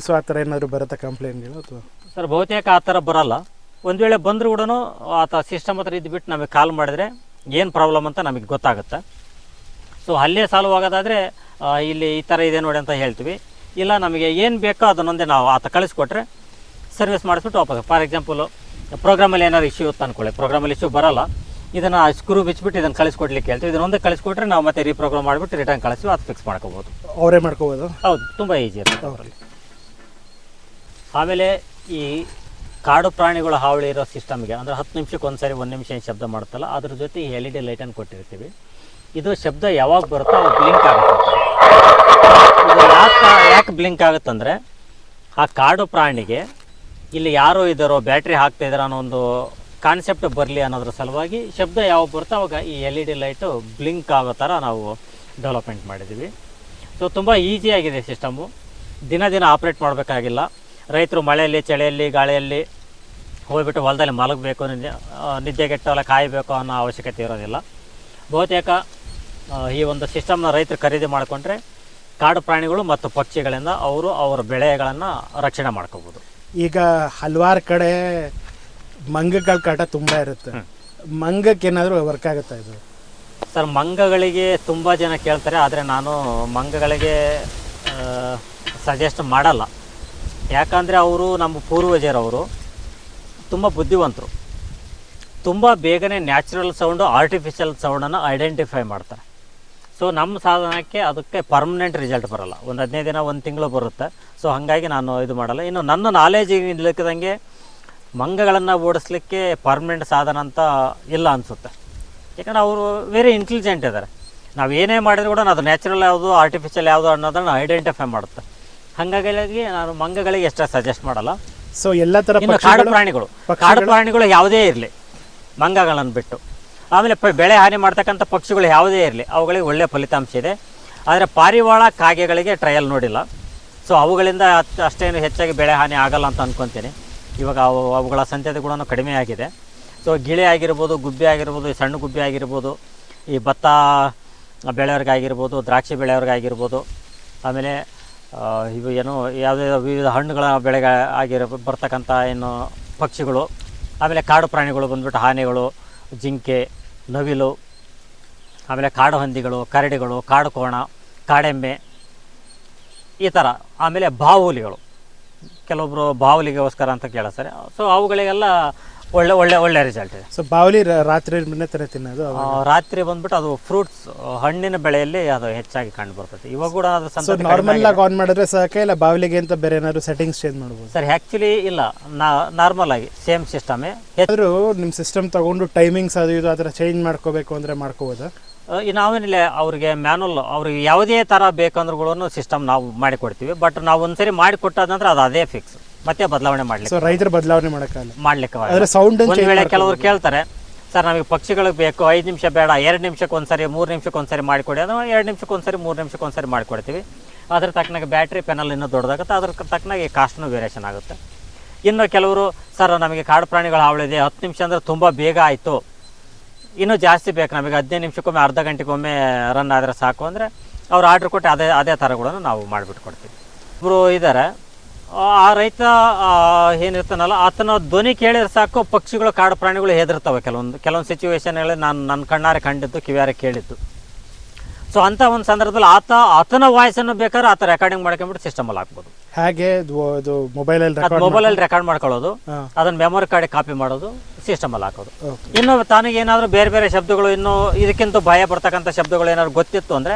ಸೊ ಆ ಥರ ಏನಾದರೂ ಬರುತ್ತೆ ಕಂಪ್ಲೇಂಟ್ಗಳು ಅಥವಾ? ಸರ್ ಬಹುತೇಕ ಆ ಥರ ಬರಲ್ಲ. ಒಂದು ವೇಳೆ ಬಂದರೂ ಕೂಡ ಆತ ಸಿಸ್ಟಮ್ ಹತ್ರ ಇದ್ಬಿಟ್ಟು ನಮಗೆ ಕಾಲ್ ಮಾಡಿದ್ರೆ ಏನು ಪ್ರಾಬ್ಲಮ್ ಅಂತ ನಮಗೆ ಗೊತ್ತಾಗುತ್ತೆ. ಸೊ ಅಲ್ಲೇ ಸಾಲ್ವ್ ಆಗೋದಾದರೆ ಇಲ್ಲಿ ಈ ಥರ ಇದೆ ನೋಡಿ ಅಂತ ಹೇಳ್ತೀವಿ. ಇಲ್ಲ ನಮಗೆ ಏನು ಬೇಕೋ ಅದನ್ನೊಂದೇ ನಾವು ಆತ ಕಳಿಸ್ಕೊಟ್ರೆ ಸರ್ವಿಸ್ ಮಾಡಿಸ್ಬಿಟ್ಟು ವಾಪಸ್ ಫಾರ್ ಎಕ್ಸಾಂಪಲು ಪ್ರೋಗ್ರಾಮಲ್ಲಿ ಏನಾದ್ರು ಇಶ್ಯೂ ಇತ್ತು ಅನ್ಕೊಳ್ಳಿ. ಪ್ರೋಗ್ರಾಮಲ್ಲಿ ಇಶ್ಯೂ ಬರಲ್ಲ. ಇದನ್ನು ಸ್ಕ್ರೂ ಬಿಚ್ಚಿಬಿಟ್ಟು ಇದನ್ನು ಕಳಿಸ್ಕೊಡ್ಲಿಕ್ಕೆ ಹೇಳ್ತೀವಿ. ಇದನ್ನೊಂದೇ ಕಳಿಸ್ಕೊಟ್ರೆ ನಾವು ಮತ್ತೆ ರೀಪ್ರೋಗ್ರಾಮ್ ಮಾಡಿಬಿಟ್ಟು ರಿಟರ್ನ್ ಕಳಿಸಿ ಅದು ಫಿಕ್ಸ್ ಮಾಡ್ಕೋಬೋದು. ಅವರೇ ಮಾಡ್ಕೋಬೋದು? ಹೌದು ತುಂಬ ಈಜಿ ಇರುತ್ತೆ ಅವರಲ್ಲಿ ಆಮೇಲೆ ಈ ಕಾಡು ಪ್ರಾಣಿಗಳ ಹಾವಳಿ ಇರೋ ಸಿಸ್ಟಮ್ಗೆ ಅಂದರೆ ಹತ್ತು ನಿಮಿಷಕ್ಕೆ ಒಂದ್ಸರಿ ಒಂದು ನಿಮಿಷ ಏನು ಶಬ್ದ ಮಾಡುತ್ತಲ್ಲ ಅದ್ರ ಜೊತೆ ಈ ಎಲ್ ಇ ಡಿ ಲೈಟನ್ನು ಕೊಟ್ಟಿರ್ತೀವಿ. ಇದು ಶಬ್ದ ಯಾವಾಗ ಬರುತ್ತೋ ಅವಾಗ ಬ್ಲಿಂಕ್ ಆಗುತ್ತೆ. ಇದು ಯಾಕೆ ಯಾಕೆ ಬ್ಲಿಂಕ್ ಆಗುತ್ತಂದರೆ ಆ ಕಾಡು ಪ್ರಾಣಿಗೆ ಇಲ್ಲಿ ಯಾರೋ ಇದ್ದಾರೋ ಬ್ಯಾಟ್ರಿ ಹಾಕ್ತಾ ಇದಾರೋ ಅನ್ನೋ ಒಂದು ಕಾನ್ಸೆಪ್ಟ್ ಬರಲಿ ಅನ್ನೋದ್ರ ಸಲುವಾಗಿ ಶಬ್ದ ಯಾವಾಗ ಬರುತ್ತೆ ಅವಾಗ ಈ L E D light blink ಆಗೋ ಥರ ನಾವು ಡೆವಲಪ್ಮೆಂಟ್ ಮಾಡಿದ್ದೀವಿ. ಸೊ ತುಂಬ ಈಸಿಯಾಗಿದೆ ಸಿಸ್ಟಮು. ದಿನ ದಿನ ಆಪ್ರೇಟ್ ಮಾಡಬೇಕಾಗಿಲ್ಲ. ರೈತರು ಮಳೆಯಲ್ಲಿ, ಚಳಿಯಲ್ಲಿ, ಗಾಳಿಯಲ್ಲಿ ಹೋಗಿಬಿಟ್ಟು ಹೊಲದಲ್ಲಿ ಮಲಗಬೇಕು, ನಿದ್ದೆ ನಿದ್ದೆಗೆಟ್ಟಲ್ಲ ಕಾಯಬೇಕು ಅನ್ನೋ ಅವಶ್ಯಕತೆ ಇರೋದಿಲ್ಲ. ಬಹುತೇಕ ಈ ಒಂದು ಸಿಸ್ಟಮ್ನ ರೈತರು ಖರೀದಿ ಮಾಡಿಕೊಂಡ್ರೆ ಕಾಡು ಪ್ರಾಣಿಗಳು ಮತ್ತು ಪಕ್ಷಿಗಳಿಂದ ಅವರು ಅವರ ಬೆಳೆಗಳನ್ನು ರಕ್ಷಣೆ ಮಾಡ್ಕೋಬೋದು. ಈಗ ಹಲವಾರು ಕಡೆ ಮಂಗಗಳ ಕಾಟ ತುಂಬ ಇರುತ್ತೆ. ಮಂಗಕ್ಕೆ ಏನಾದರೂ ವರ್ಕ್ ಆಗುತ್ತಾ ಇದು? ಸರ್ ಮಂಗಗಳಿಗೆ ತುಂಬ ಜನ ಕೇಳ್ತಾರೆ ಆದರೆ ನಾನು ಮಂಗಗಳಿಗೆ ಸಜೆಸ್ಟ್ ಮಾಡಲ್ಲ. ಯಾಕಂದರೆ ಅವರು ನಮ್ಮ ಪೂರ್ವಜರವರು ತುಂಬ ಬುದ್ಧಿವಂತರು. ತುಂಬ ಬೇಗನೆ ನ್ಯಾಚುರಲ್ ಸೌಂಡು ಆರ್ಟಿಫಿಷಿಯಲ್ ಸೌಂಡನ್ನು ಐಡೆಂಟಿಫೈ ಮಾಡ್ತಾರೆ. ಸೊ ನಮ್ಮ ಸಾಧನಕ್ಕೆ ಅದಕ್ಕೆ ಪರ್ಮನೆಂಟ್ ರಿಸಲ್ಟ್ ಬರಲ್ಲ. ಒಂದು ಹದಿನೈದು ದಿನ ಒಂದು ತಿಂಗಳು ಬರುತ್ತೆ. ಸೊ ಹಾಗಾಗಿ ನಾನು ಇದು ಮಾಡಲ್ಲ. ಇನ್ನು ನನ್ನ ನಾಲೇಜಿಗೆ ಇಲ್ಲದಂಗೆ ಮಂಗಗಳನ್ನು ಓಡಿಸ್ಲಿಕ್ಕೆ ಪರ್ಮನೆಂಟ್ ಸಾಧನ ಅಂತ ಇಲ್ಲ ಅನಿಸುತ್ತೆ. ಯಾಕಂದರೆ ಅವರು ವೆರಿ ಇಂಟೆಲಿಜೆಂಟ್ ಇದ್ದಾರೆ ನಾವು ಏನೇ ಮಾಡಿದ್ರು ಕೂಡ ಅದು ನ್ಯಾಚುರಲ್ ಯಾವುದು ಆರ್ಟಿಫಿಷಿಯಲ್ ಯಾವುದು ಅನ್ನೋದನ್ನು ಐಡೆಂಟಿಫೈ ಮಾಡುತ್ತೆ. ಹಾಗಾಗಿ ನಾನು ಮಂಗಗಳಿಗೆ ಎಷ್ಟೇ ಸಜೆಸ್ಟ್ ಮಾಡಲ್ಲ. ಸೊ ಎಲ್ಲ ಥರ ಕಾಡು ಪ್ರಾಣಿಗಳು. ಕಾಡು ಪ್ರಾಣಿಗಳು ಯಾವುದೇ ಇರಲಿ. ಮಂಗಗಳನ್ನು ಬಿಟ್ಟು. ಆಮೇಲೆ ಬೆಳೆ ಹಾನಿ ಮಾಡ್ತಕ್ಕಂಥ ಪಕ್ಷಿಗಳು ಯಾವುದೇ ಇರಲಿ. ಅವುಗಳಿಗೆ ಒಳ್ಳೆಯ ಫಲಿತಾಂಶ ಇದೆ. ಆದರೆ ಪಾರಿವಾಳ ಕಾಗೆಗಳಿಗೆ ಟ್ರಯಲ್ ನೋಡಿಲ್ಲ. ಸೊ ಅವುಗಳಿಂದ ಅಷ್ಟೇನು ಹೆಚ್ಚಾಗಿ ಬೆಳೆ ಹಾನಿ ಆಗಲ್ಲ ಅಂತ ಅಂದ್ಕೊತೀನಿ ಇವಾಗ ಅವು ಅವುಗಳ ಸಂತತಿ ಕೂಡ ಕಡಿಮೆ ಆಗಿದೆ. ಸೊ ಗಿಳಿ ಆಗಿರ್ಬೋದು, ಗುಬ್ಬಿ ಆಗಿರ್ಬೋದು ಸಣ್ಣ ಗುಬ್ಬಿ ಆಗಿರ್ಬೋದು, ಈ ಭತ್ತ ಬೆಳೆಯವ್ರಿಗಾಗಿರ್ಬೋದು, ದ್ರಾಕ್ಷಿ ಬೆಳೆಯವ್ರಿಗಾಗಿರ್ಬೋದು, ಆಮೇಲೆ ಇವು ಏನು, ಯಾವುದೇ ವಿವಿಧ ಹಣ್ಣುಗಳ ಬೆಳೆಗೆ ಆಗಿರ, ಬರ್ತಕ್ಕಂಥ ಏನು ಪಕ್ಷಿಗಳು, ಆಮೇಲೆ ಕಾಡು ಪ್ರಾಣಿಗಳು ಬಂದ್ಬಿಟ್ಟು ಆನೆಗಳು, ಜಿಂಕೆ, ನವಿಲು, ಆಮೇಲೆ ಕಾಡು ಹಂದಿಗಳು, ಕರಡಿಗಳು, ಕಾಡು ಕೋಣ, ಕಾಡೆಮ್ಮೆ, ಈ ಥರ ಆಮೇಲೆ ಬಾವುಲಿಗಳು ಕೆಲವೊಬ್ಬರು ಬಾವಲಿಗೋಸ್ಕರ ಅಂತ ಕೇಳಿಸ್ತಾರೆ ಸೊ ಅವುಗಳಿಗೆಲ್ಲ ಒಳ್ಳೆ ಒಳ್ಳೆ ಒಳ್ಳೆ ರಿಸಲ್ಟ್ ಇದೆ. ಸೊ ಬಾವಲಿ ರಾತ್ರಿ ತಾನೇ ತಿನ್ನೋದು ಆ, ರಾತ್ರಿ ಬಂದ್ಬಿಟ್ಟು ಅದು ಫ್ರೂಟ್ಸ್ ಹಣ್ಣಿನ ಬೆಳೆಯಲ್ಲಿ ಅದು ಹೆಚ್ಚಾಗಿ ಕಂಡು ಬರ್ತದೆ. ಇವಾಗ ಕೂಡ ಅದು ಸೊ ಸಂತತಿ ನಾರ್ಮಲ್ ಆಗಿ ಆನ್ ಮಾಡಿದ್ರೆ ಸಾಕೆ ಇಲ್ಲ? ಬಾವಲಿಗೆ ಅಂತ ಬೇರೆ ಏನಾದ್ರು ಸೆಟ್ಟಿಂಗ್ಸ್ ಚೇಂಜ್ ಮಾಡ್ಬೋದು? ಸರ್ ಆ್ಯಕ್ಚುಲಿ ಇಲ್ಲ. ನಾರ್ಮಲ್ ಆಗಿ ಸೇಮ್ ಸಿಸ್ಟಮೇ ಆದರೂ ನಿಮ್ಮ ಸಿಸ್ಟಮ್ ತಗೊಂಡು ಟೈಮಿಂಗ್ಸ್ ಅದು ಇದು ಆ ಥರ ಚೇಂಜ್ ಮಾಡ್ಕೋಬೇಕು ಅಂದರೆ ಮಾಡ್ಕೋಬೋದಾ? ನಾವೇನಿಲ್ಲ ಅವ್ರಿಗೆ ಮ್ಯಾನುವಲ್ ಅವ್ರಿಗೆ ಯಾವುದೇ ಥರ ಬೇಕಂದ್ರೂ ಸಿಸ್ಟಮ್ ನಾವು ಮಾಡಿಕೊಡ್ತೀವಿ. ಬಟ್ ನಾವು ಒಂದ್ಸರಿ ಮಾಡಿಕೊಟ್ಟಾದ ನಂತರ ಅದು ಅದೇ ಫಿಕ್ಸ್ ಮತ್ತೆ ಬದಲಾವಣೆ ಮಾಡ್ಲಿಕ್ಕೆ ರೈತರು ಬದಲಾವಣೆ ಮಾಡಕ್ಕೆ ಮಾಡ್ಲಿಕ್ಕೆ ಸೌಂಡ್ ವೇಳೆ ಕೆಲವರು ಕೇಳ್ತಾರೆ ಸರ್ ನಮಗೆ ಪಕ್ಷಿಗಳಿಗೆ ಬೇಕು ಐದು ನಿಮಿಷ ಬೇಡ ಎರಡು ನಿಮಿಷಕ್ಕೆ ಒಂದ್ಸರಿ ಮೂರು ನಿಮಿಷಕ್ಕೆ ಒಂದ್ಸರಿ ಮಾಡಿಕೊಡಿ ಅದು ಎರಡು ನಿಮಿಷಕ್ಕೆ ಒಂದ್ಸರಿ ಮೂರು ನಿಮಿಷಕ್ಕೆ ಒಂದ್ಸರಿ ಮಾಡಿಕೊಡ್ತೀವಿ. ಅದ್ರ ತಕ್ಕನಾಗ ಬ್ಯಾಟ್ರಿ ಪೆನಲ್ ಇನ್ನೂ ದೊಡ್ಡದಾಗುತ್ತೆ. ಅದ್ರ ತಕ್ಕನಾಗಿ ಕಾಸ್ಟ್ನು ವೇರಿಯೇಷನ್ ಆಗುತ್ತೆ. ಇನ್ನು ಕೆಲವರು ಸರ್ ನಮಗೆ ಕಾಡು ಪ್ರಾಣಿಗಳ ಹಾವಳಿದೆ ಹತ್ತು ನಿಮಿಷ ಅಂದರೆ ತುಂಬ ಬೇಗ ಆಯಿತು ಇನ್ನೂ ಜಾಸ್ತಿ ಬೇಕು ನಮಗೆ. ಹದಿನೈದು ನಿಮಿಷಕ್ಕೊಮ್ಮೆ, ಅರ್ಧ ಗಂಟೆಗೊಮ್ಮೆ ರನ್ ಆದರೆ ಸಾಕು. ಅಂದರೆ ಅವ್ರು ಆರ್ಡ್ರ್ ಕೊಟ್ಟು ಅದೇ ಅದೇ ಥರ ಕೂಡ ನಾವು ಮಾಡಿಬಿಟ್ಟು ಕೊಡ್ತೀವಿ. ಇಬ್ಬರು ಇದ್ದಾರೆ ಆ ರೈತ ಏನಿರ್ತಾನಲ್ಲ, ಆತನ ಧ್ವನಿ ಕೇಳಿದ್ರೆ ಸಾಕು, ಪಕ್ಷಿಗಳು, ಕಾಡು ಪ್ರಾಣಿಗಳು ಹೆದರ್ತವೆ. ಕೆಲವೊಂದು ಕೆಲವೊಂದು ಸಿಚುವೇಶನ್ಗಳಲ್ಲಿ ನಾನು ನನ್ನ ಕಣ್ಣಾರೆ ಕಂಡಿದ್ದು, ಕಿವಿಯಾರೆ ಕೇಳಿದ್ದು. ಸೊ ಅಂತ ಒಂದು ಸಂದರ್ಭದಲ್ಲಿ ಆತ ಆತನ ವಾಯ್ಸನ್ನು ಬೇಕಾದ್ರೆ ಆತ ರೆಕಾರ್ಡಿಂಗ್ ಮಾಡ್ಕೊಂಡ್ಬಿಟ್ಟು ಸಿಸ್ಟಮಲ್ಲಿ ಹಾಕ್ಬೋದು. ಹಾಗೆ ಮೊಬೈಲ್ ಅಲ್ಲಿ ಮೊಬೈಲಲ್ಲಿ ಅಲ್ಲಿ ರೆಕಾರ್ಡ್ ಮೊಬೈಲಲ್ಲಿ ರೆಕಾರ್ಡ್ ಮಾಡ್ಕೊಳ್ಳೋದು. ಅದನ್ನ ಮೆಮೊರಿ ಕಾರ್ಡ್ ಕಾಪಿ ಮಾಡೋದು ಸಿಸ್ಟಮ್ ಅಲ್ಲಿ ಹಾಕೋದು. ಇನ್ನು ತನಗೆ ಏನಾದರೂ ಬೇರೆ ಬೇರೆ ಶಬ್ದಗಳು ಇನ್ನು ಇದಕ್ಕಿಂತ ಭಯ ಬರ್ತಕ್ಕಂಥ ಶಬ್ದಗಳು ಏನಾದ್ರು ಗೊತ್ತಿತ್ತು ಅಂದ್ರೆ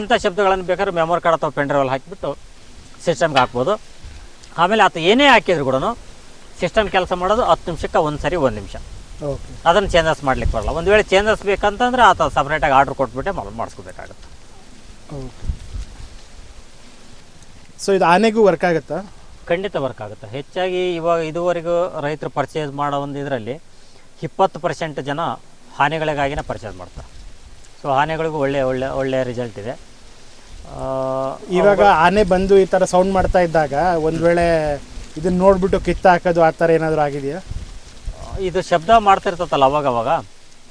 ಅಂಥ ಶಬ್ದಗಳನ್ನು ಬೇಕಾದ್ರೆ ಮೆಮೊರಿ ಕಾರ್ಡ್ ಅಥವಾ ಪೆಂಡ್ರೈವಲ್ಲಿ ಹಾಕಿಬಿಟ್ಟು ಸಿಸ್ಟಮ್ಗೆ ಹಾಕ್ಬೋದು. ಆಮೇಲೆ ಆತ ಏನೇ ಹಾಕಿದ್ರು ಕೂಡ ಸಿಸ್ಟಮ್ ಕೆಲಸ ಮಾಡೋದು ಹತ್ತು ನಿಮಿಷಕ್ಕೆ ಒಂದು ಸರಿ ಒಂದು ನಿಮಿಷ. ಅದನ್ನು ಚೇಂಜಸ್ ಮಾಡ್ಲಿಕ್ಕೆ ಬರಲ್ಲ. ಒಂದು ವೇಳೆ ಚೇಂಜಸ್ ಬೇಕಂತಂದ್ರೆ ಆತ ಸಪ್ರೇಟಾಗಿ ಆರ್ಡ್ರ್ ಕೊಟ್ಬಿಟ್ಟೆ ಮಾಡಿಸ್ಕೋಬೇಕಾಗುತ್ತೆ. ಓಕೆ ಸೊ ಇದು ಆನೆಗೂ ವರ್ಕ್ ಆಗುತ್ತಾ? ಖಂಡಿತ ವರ್ಕ್ ಆಗುತ್ತೆ. ಹೆಚ್ಚಾಗಿ ಇವಾಗ ಇದುವರೆಗೂ ರೈತರು ಪರ್ಚೇಸ್ ಮಾಡೋ ಒಂದು ಇದರಲ್ಲಿ ಇಪ್ಪತ್ತು ಪರ್ಸೆಂಟ್ ಜನ ಆನೆಗಳಿಗಾಗಿನೇ ಪರ್ಚೇಸ್ ಮಾಡ್ತಾರೆ. ಸೊ ಆನೆಗಳಿಗೂ ಒಳ್ಳೆ ಒಳ್ಳೆ ಒಳ್ಳೆಯ ರಿಸಲ್ಟ್ ಇದೆ. ಇವಾಗ ಆನೆ ಬಂದು ಈ ಥರ ಸೌಂಡ್ ಮಾಡ್ತಾ ಇದ್ದಾಗ ಒಂದು ವೇಳೆ ಇದನ್ನ ನೋಡಿಬಿಟ್ಟು ಕಿತ್ತ ಹಾಕೋದು ಆ ಥರ ಏನಾದರೂ ಆಗಿದೆಯಾ? ಇದು ಶಬ್ದ ಮಾಡ್ತಿರ್ತತಲ್ಲ ಅವಾಗ ಅವಾಗ.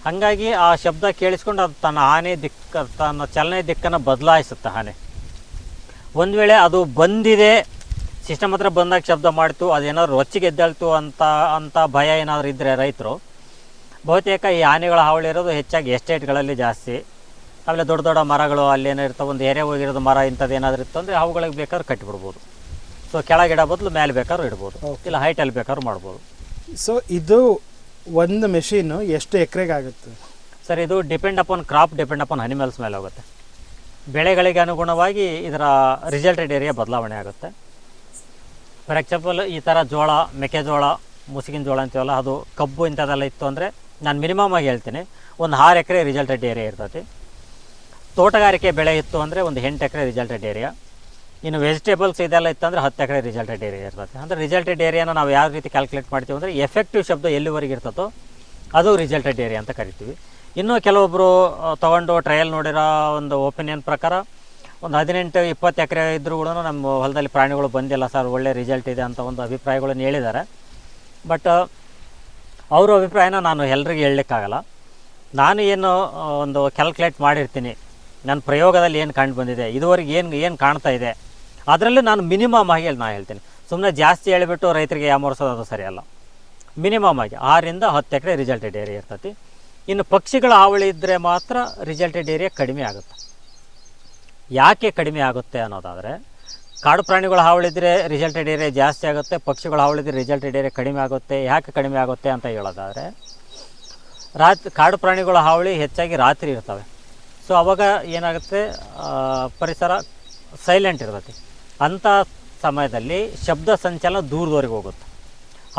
ಹಾಗಾಗಿ ಆ ಶಬ್ದ ಕೇಳಿಸ್ಕೊಂಡು ಅದು ತನ್ನ ಆನೆ ದಿಕ್ಕ ತನ್ನ ಚಲನೆ ದಿಕ್ಕನ್ನು ಬದಲಾಯಿಸುತ್ತೆ ಆನೆ. ಒಂದು ವೇಳೆ ಅದು ಬಂದಿದೆ ಸಿಸ್ಟಮ್ ಹತ್ರ ಬಂದಾಗ ಶಬ್ದ ಮಾಡಿತು ಅದೇನಾದ್ರು ರೊಚ್ಚಿಗೆ ಎದ್ದೇಳ್ತು ಅಂತ ಅಂತ ಭಯ ಏನಾದರೂ ಇದ್ದರೆ ರೈತರು ಬಹುತೇಕ ಈ ಆನೆಗಳ ಹಾವಳಿ ಇರೋದು ಹೆಚ್ಚಾಗಿ ಎಸ್ಟೇಟ್ಗಳಲ್ಲಿ ಜಾಸ್ತಿ. ಆಮೇಲೆ ದೊಡ್ಡ ದೊಡ್ಡ ಮರಗಳು ಅಲ್ಲೇನೋ ಇರ್ತವೆ ಒಂದು ಏರಿಯಾ ಹೋಗಿರೋದು ಮರ ಇಂಥದ್ದು ಏನಾದರೂ ಇತ್ತು ಅಂದರೆ ಅವುಗಳಿಗೆ ಬೇಕಾದ್ರೂ ಕಟ್ಟಿಬಿಡ್ಬೋದು. ಸೊ ಕೆಳಗಿಡ ಬದಲು ಮೇಲೆ ಬೇಕಾದ್ರೂ ಇಡ್ಬೋದು. ಇಲ್ಲ ಹೈಟಲ್ಲಿ ಬೇಕಾದ್ರೂ ಮಾಡ್ಬೋದು. ಸೊ ಇದು ಒಂದು ಮೆಷಿನು ಎಷ್ಟು ಎಕರೆಗೆ ಆಗುತ್ತೆ ಸರ್ ಇದು depend upon crop depend upon animals ಮೇಲೆ ಹೋಗುತ್ತೆ. ಬೆಳೆಗಳಿಗೆ ಅನುಗುಣವಾಗಿ ಇದರ ರಿಸಲ್ಟೆಡ್ ಏರಿಯಾ ಬದಲಾವಣೆ ಆಗುತ್ತೆ. ಫಾರ್ ಎಕ್ಸಾಂಪಲ್ ಈ ಥರ ಜೋಳ, ಮೆಕ್ಕೆಜೋಳ, ಮುಸುಕಿನ ಜೋಳ ಅಂತೀವಲ್ಲ, ಅದು ಕಬ್ಬು ಇಂಥದ್ದೆಲ್ಲ ಇತ್ತು ಅಂದರೆ ನಾನು ಮಿನಿಮಮ್ ಆಗಿ ಹೇಳ್ತೀನಿ, ಒಂದು ಆರು ಎಕರೆ ರಿಸಲ್ಟೆಡ್ ಏರಿಯಾ ಇರ್ತೈತಿ. ತೋಟಗಾರಿಕೆ ಬೆಳೆ ಇತ್ತು ಅಂದರೆ ಒಂದು ಎಂಟು ಎಕರೆ ರಿಸಲ್ಟೆಡ್ ಏರಿಯಾ ಇನ್ನು ವೆಜಿಟೇಬಲ್ಸ್ ಇದೆಲ್ಲ ಇತ್ತಂದ್ರೆ ಹತ್ತು ಎಕರೆ ರಿಸಲ್ಟೆಡ್ ಏರಿಯಾ ಇರ್ತದೆ. ಅಂದರೆ ರಿಸಲ್ಟೆಡ್ ಏರಿಯಾನ ನಾವು ಯಾವ ರೀತಿ ಕ್ಯಾಲ್ಕುಲೇಟ್ ಮಾಡ್ತೀವಿ ಅಂದರೆ ಎಫೆಕ್ಟಿವ್ ಶಬ್ದ ಎಲ್ಲಿವರೆಗೆ ಇರ್ತದೋ ಅದು ರಿಸಲ್ಟೆಡ್ ಏರಿಯಾ ಅಂತ ಕರಿತೀವಿ. ಇನ್ನೂ ಕೆಲವೊಬ್ಬರು ತೊಗೊಂಡು ಟ್ರಯಲ್ ನೋಡಿರೋ ಒಂದು ಒಪಿನಿಯನ್ ಪ್ರಕಾರ ಒಂದು ಹದಿನೆಂಟು, ಇಪ್ಪತ್ತು ಎಕರೆ ಇದ್ದರೂ ಕೂಡ ನಮ್ಮ ಹೊಲದಲ್ಲಿ ಪ್ರಾಣಿಗಳು ಬಂದಿಲ್ಲ ಸರ್, ಒಳ್ಳೆ ರಿಸಲ್ಟ್ ಇದೆ ಅಂತ ಒಂದು ಅಭಿಪ್ರಾಯಗಳನ್ನು ಹೇಳಿದ್ದಾರೆ. ಬಟ್ ಅವ್ರ ಅಭಿಪ್ರಾಯನ ನಾನು ಎಲ್ರಿಗೂ ಹೇಳಲಿಕ್ಕಾಗಲ್ಲ. ನಾನು ಏನು ಒಂದು ಕ್ಯಾಲ್ಕುಲೇಟ್ ಮಾಡಿರ್ತೀನಿ. ನನ್ನ ಪ್ರಯೋಗದಲ್ಲಿ ಏನು ಕಂಡು ಬಂದಿದೆ, ಇದುವರೆಗೆ ಏನು ಏನು ಕಾಣ್ತಾ ಇದೆ ಅದರಲ್ಲಿ ನಾನು ಮಿನಿಮಮ್ ಆಗಿ ನಾನು ಹೇಳ್ತೀನಿ. ಸುಮ್ಮನೆ ಜಾಸ್ತಿ ಹೇಳಿಬಿಟ್ಟು ರೈತರಿಗೆ ಅದು ಸರಿಯಲ್ಲ. ಮಿನಿಮಮ್ ಆಗಿ ಆರರಿಂದ ಹತ್ತು ಎಕರೆ ರಿಸಲ್ಟೆಡ್ ಏರಿಯಾ ಇರ್ತೈತಿ. ಇನ್ನು ಪಕ್ಷಿಗಳ ಹಾವಳಿ ಇದ್ದರೆ ಮಾತ್ರ ರಿಸಲ್ಟೆಡ್ ಏರಿಯಾ ಕಡಿಮೆ ಆಗುತ್ತೆ. ಯಾಕೆ ಕಡಿಮೆ ಆಗುತ್ತೆ ಅನ್ನೋದಾದರೆ, ಕಾಡು ಪ್ರಾಣಿಗಳ ಹಾವಳಿದ್ರೆ ರಿಸಲ್ಟೆಡ್ ಏರಿಯಾ ಜಾಸ್ತಿ ಆಗುತ್ತೆ, ಪಕ್ಷಿಗಳ ಹಾವಳಿ ಇದ್ದರೆ ರಿಸಲ್ಟೆಡ್ ಏರಿಯಾ ಕಡಿಮೆ ಆಗುತ್ತೆ, ಯಾಕೆ ಕಡಿಮೆ ಆಗುತ್ತೆ ಅಂತ ಹೇಳೋದಾದರೆ ರಾತ್ರಿ ಕಾಡು ಪ್ರಾಣಿಗಳ ಹಾವಳಿ ಹೆಚ್ಚಾಗಿ ರಾತ್ರಿ ಇರ್ತವೆ. ಸೊ ಅವಾಗ ಏನಾಗುತ್ತೆ ಪರಿಸರ ಸೈಲೆಂಟ್ ಇರ್ತೈತಿ. ಅಂಥ ಸಮಯದಲ್ಲಿ ಶಬ್ದ ಸಂಚಲನ ದೂರದವರೆಗೆ ಹೋಗುತ್ತೆ.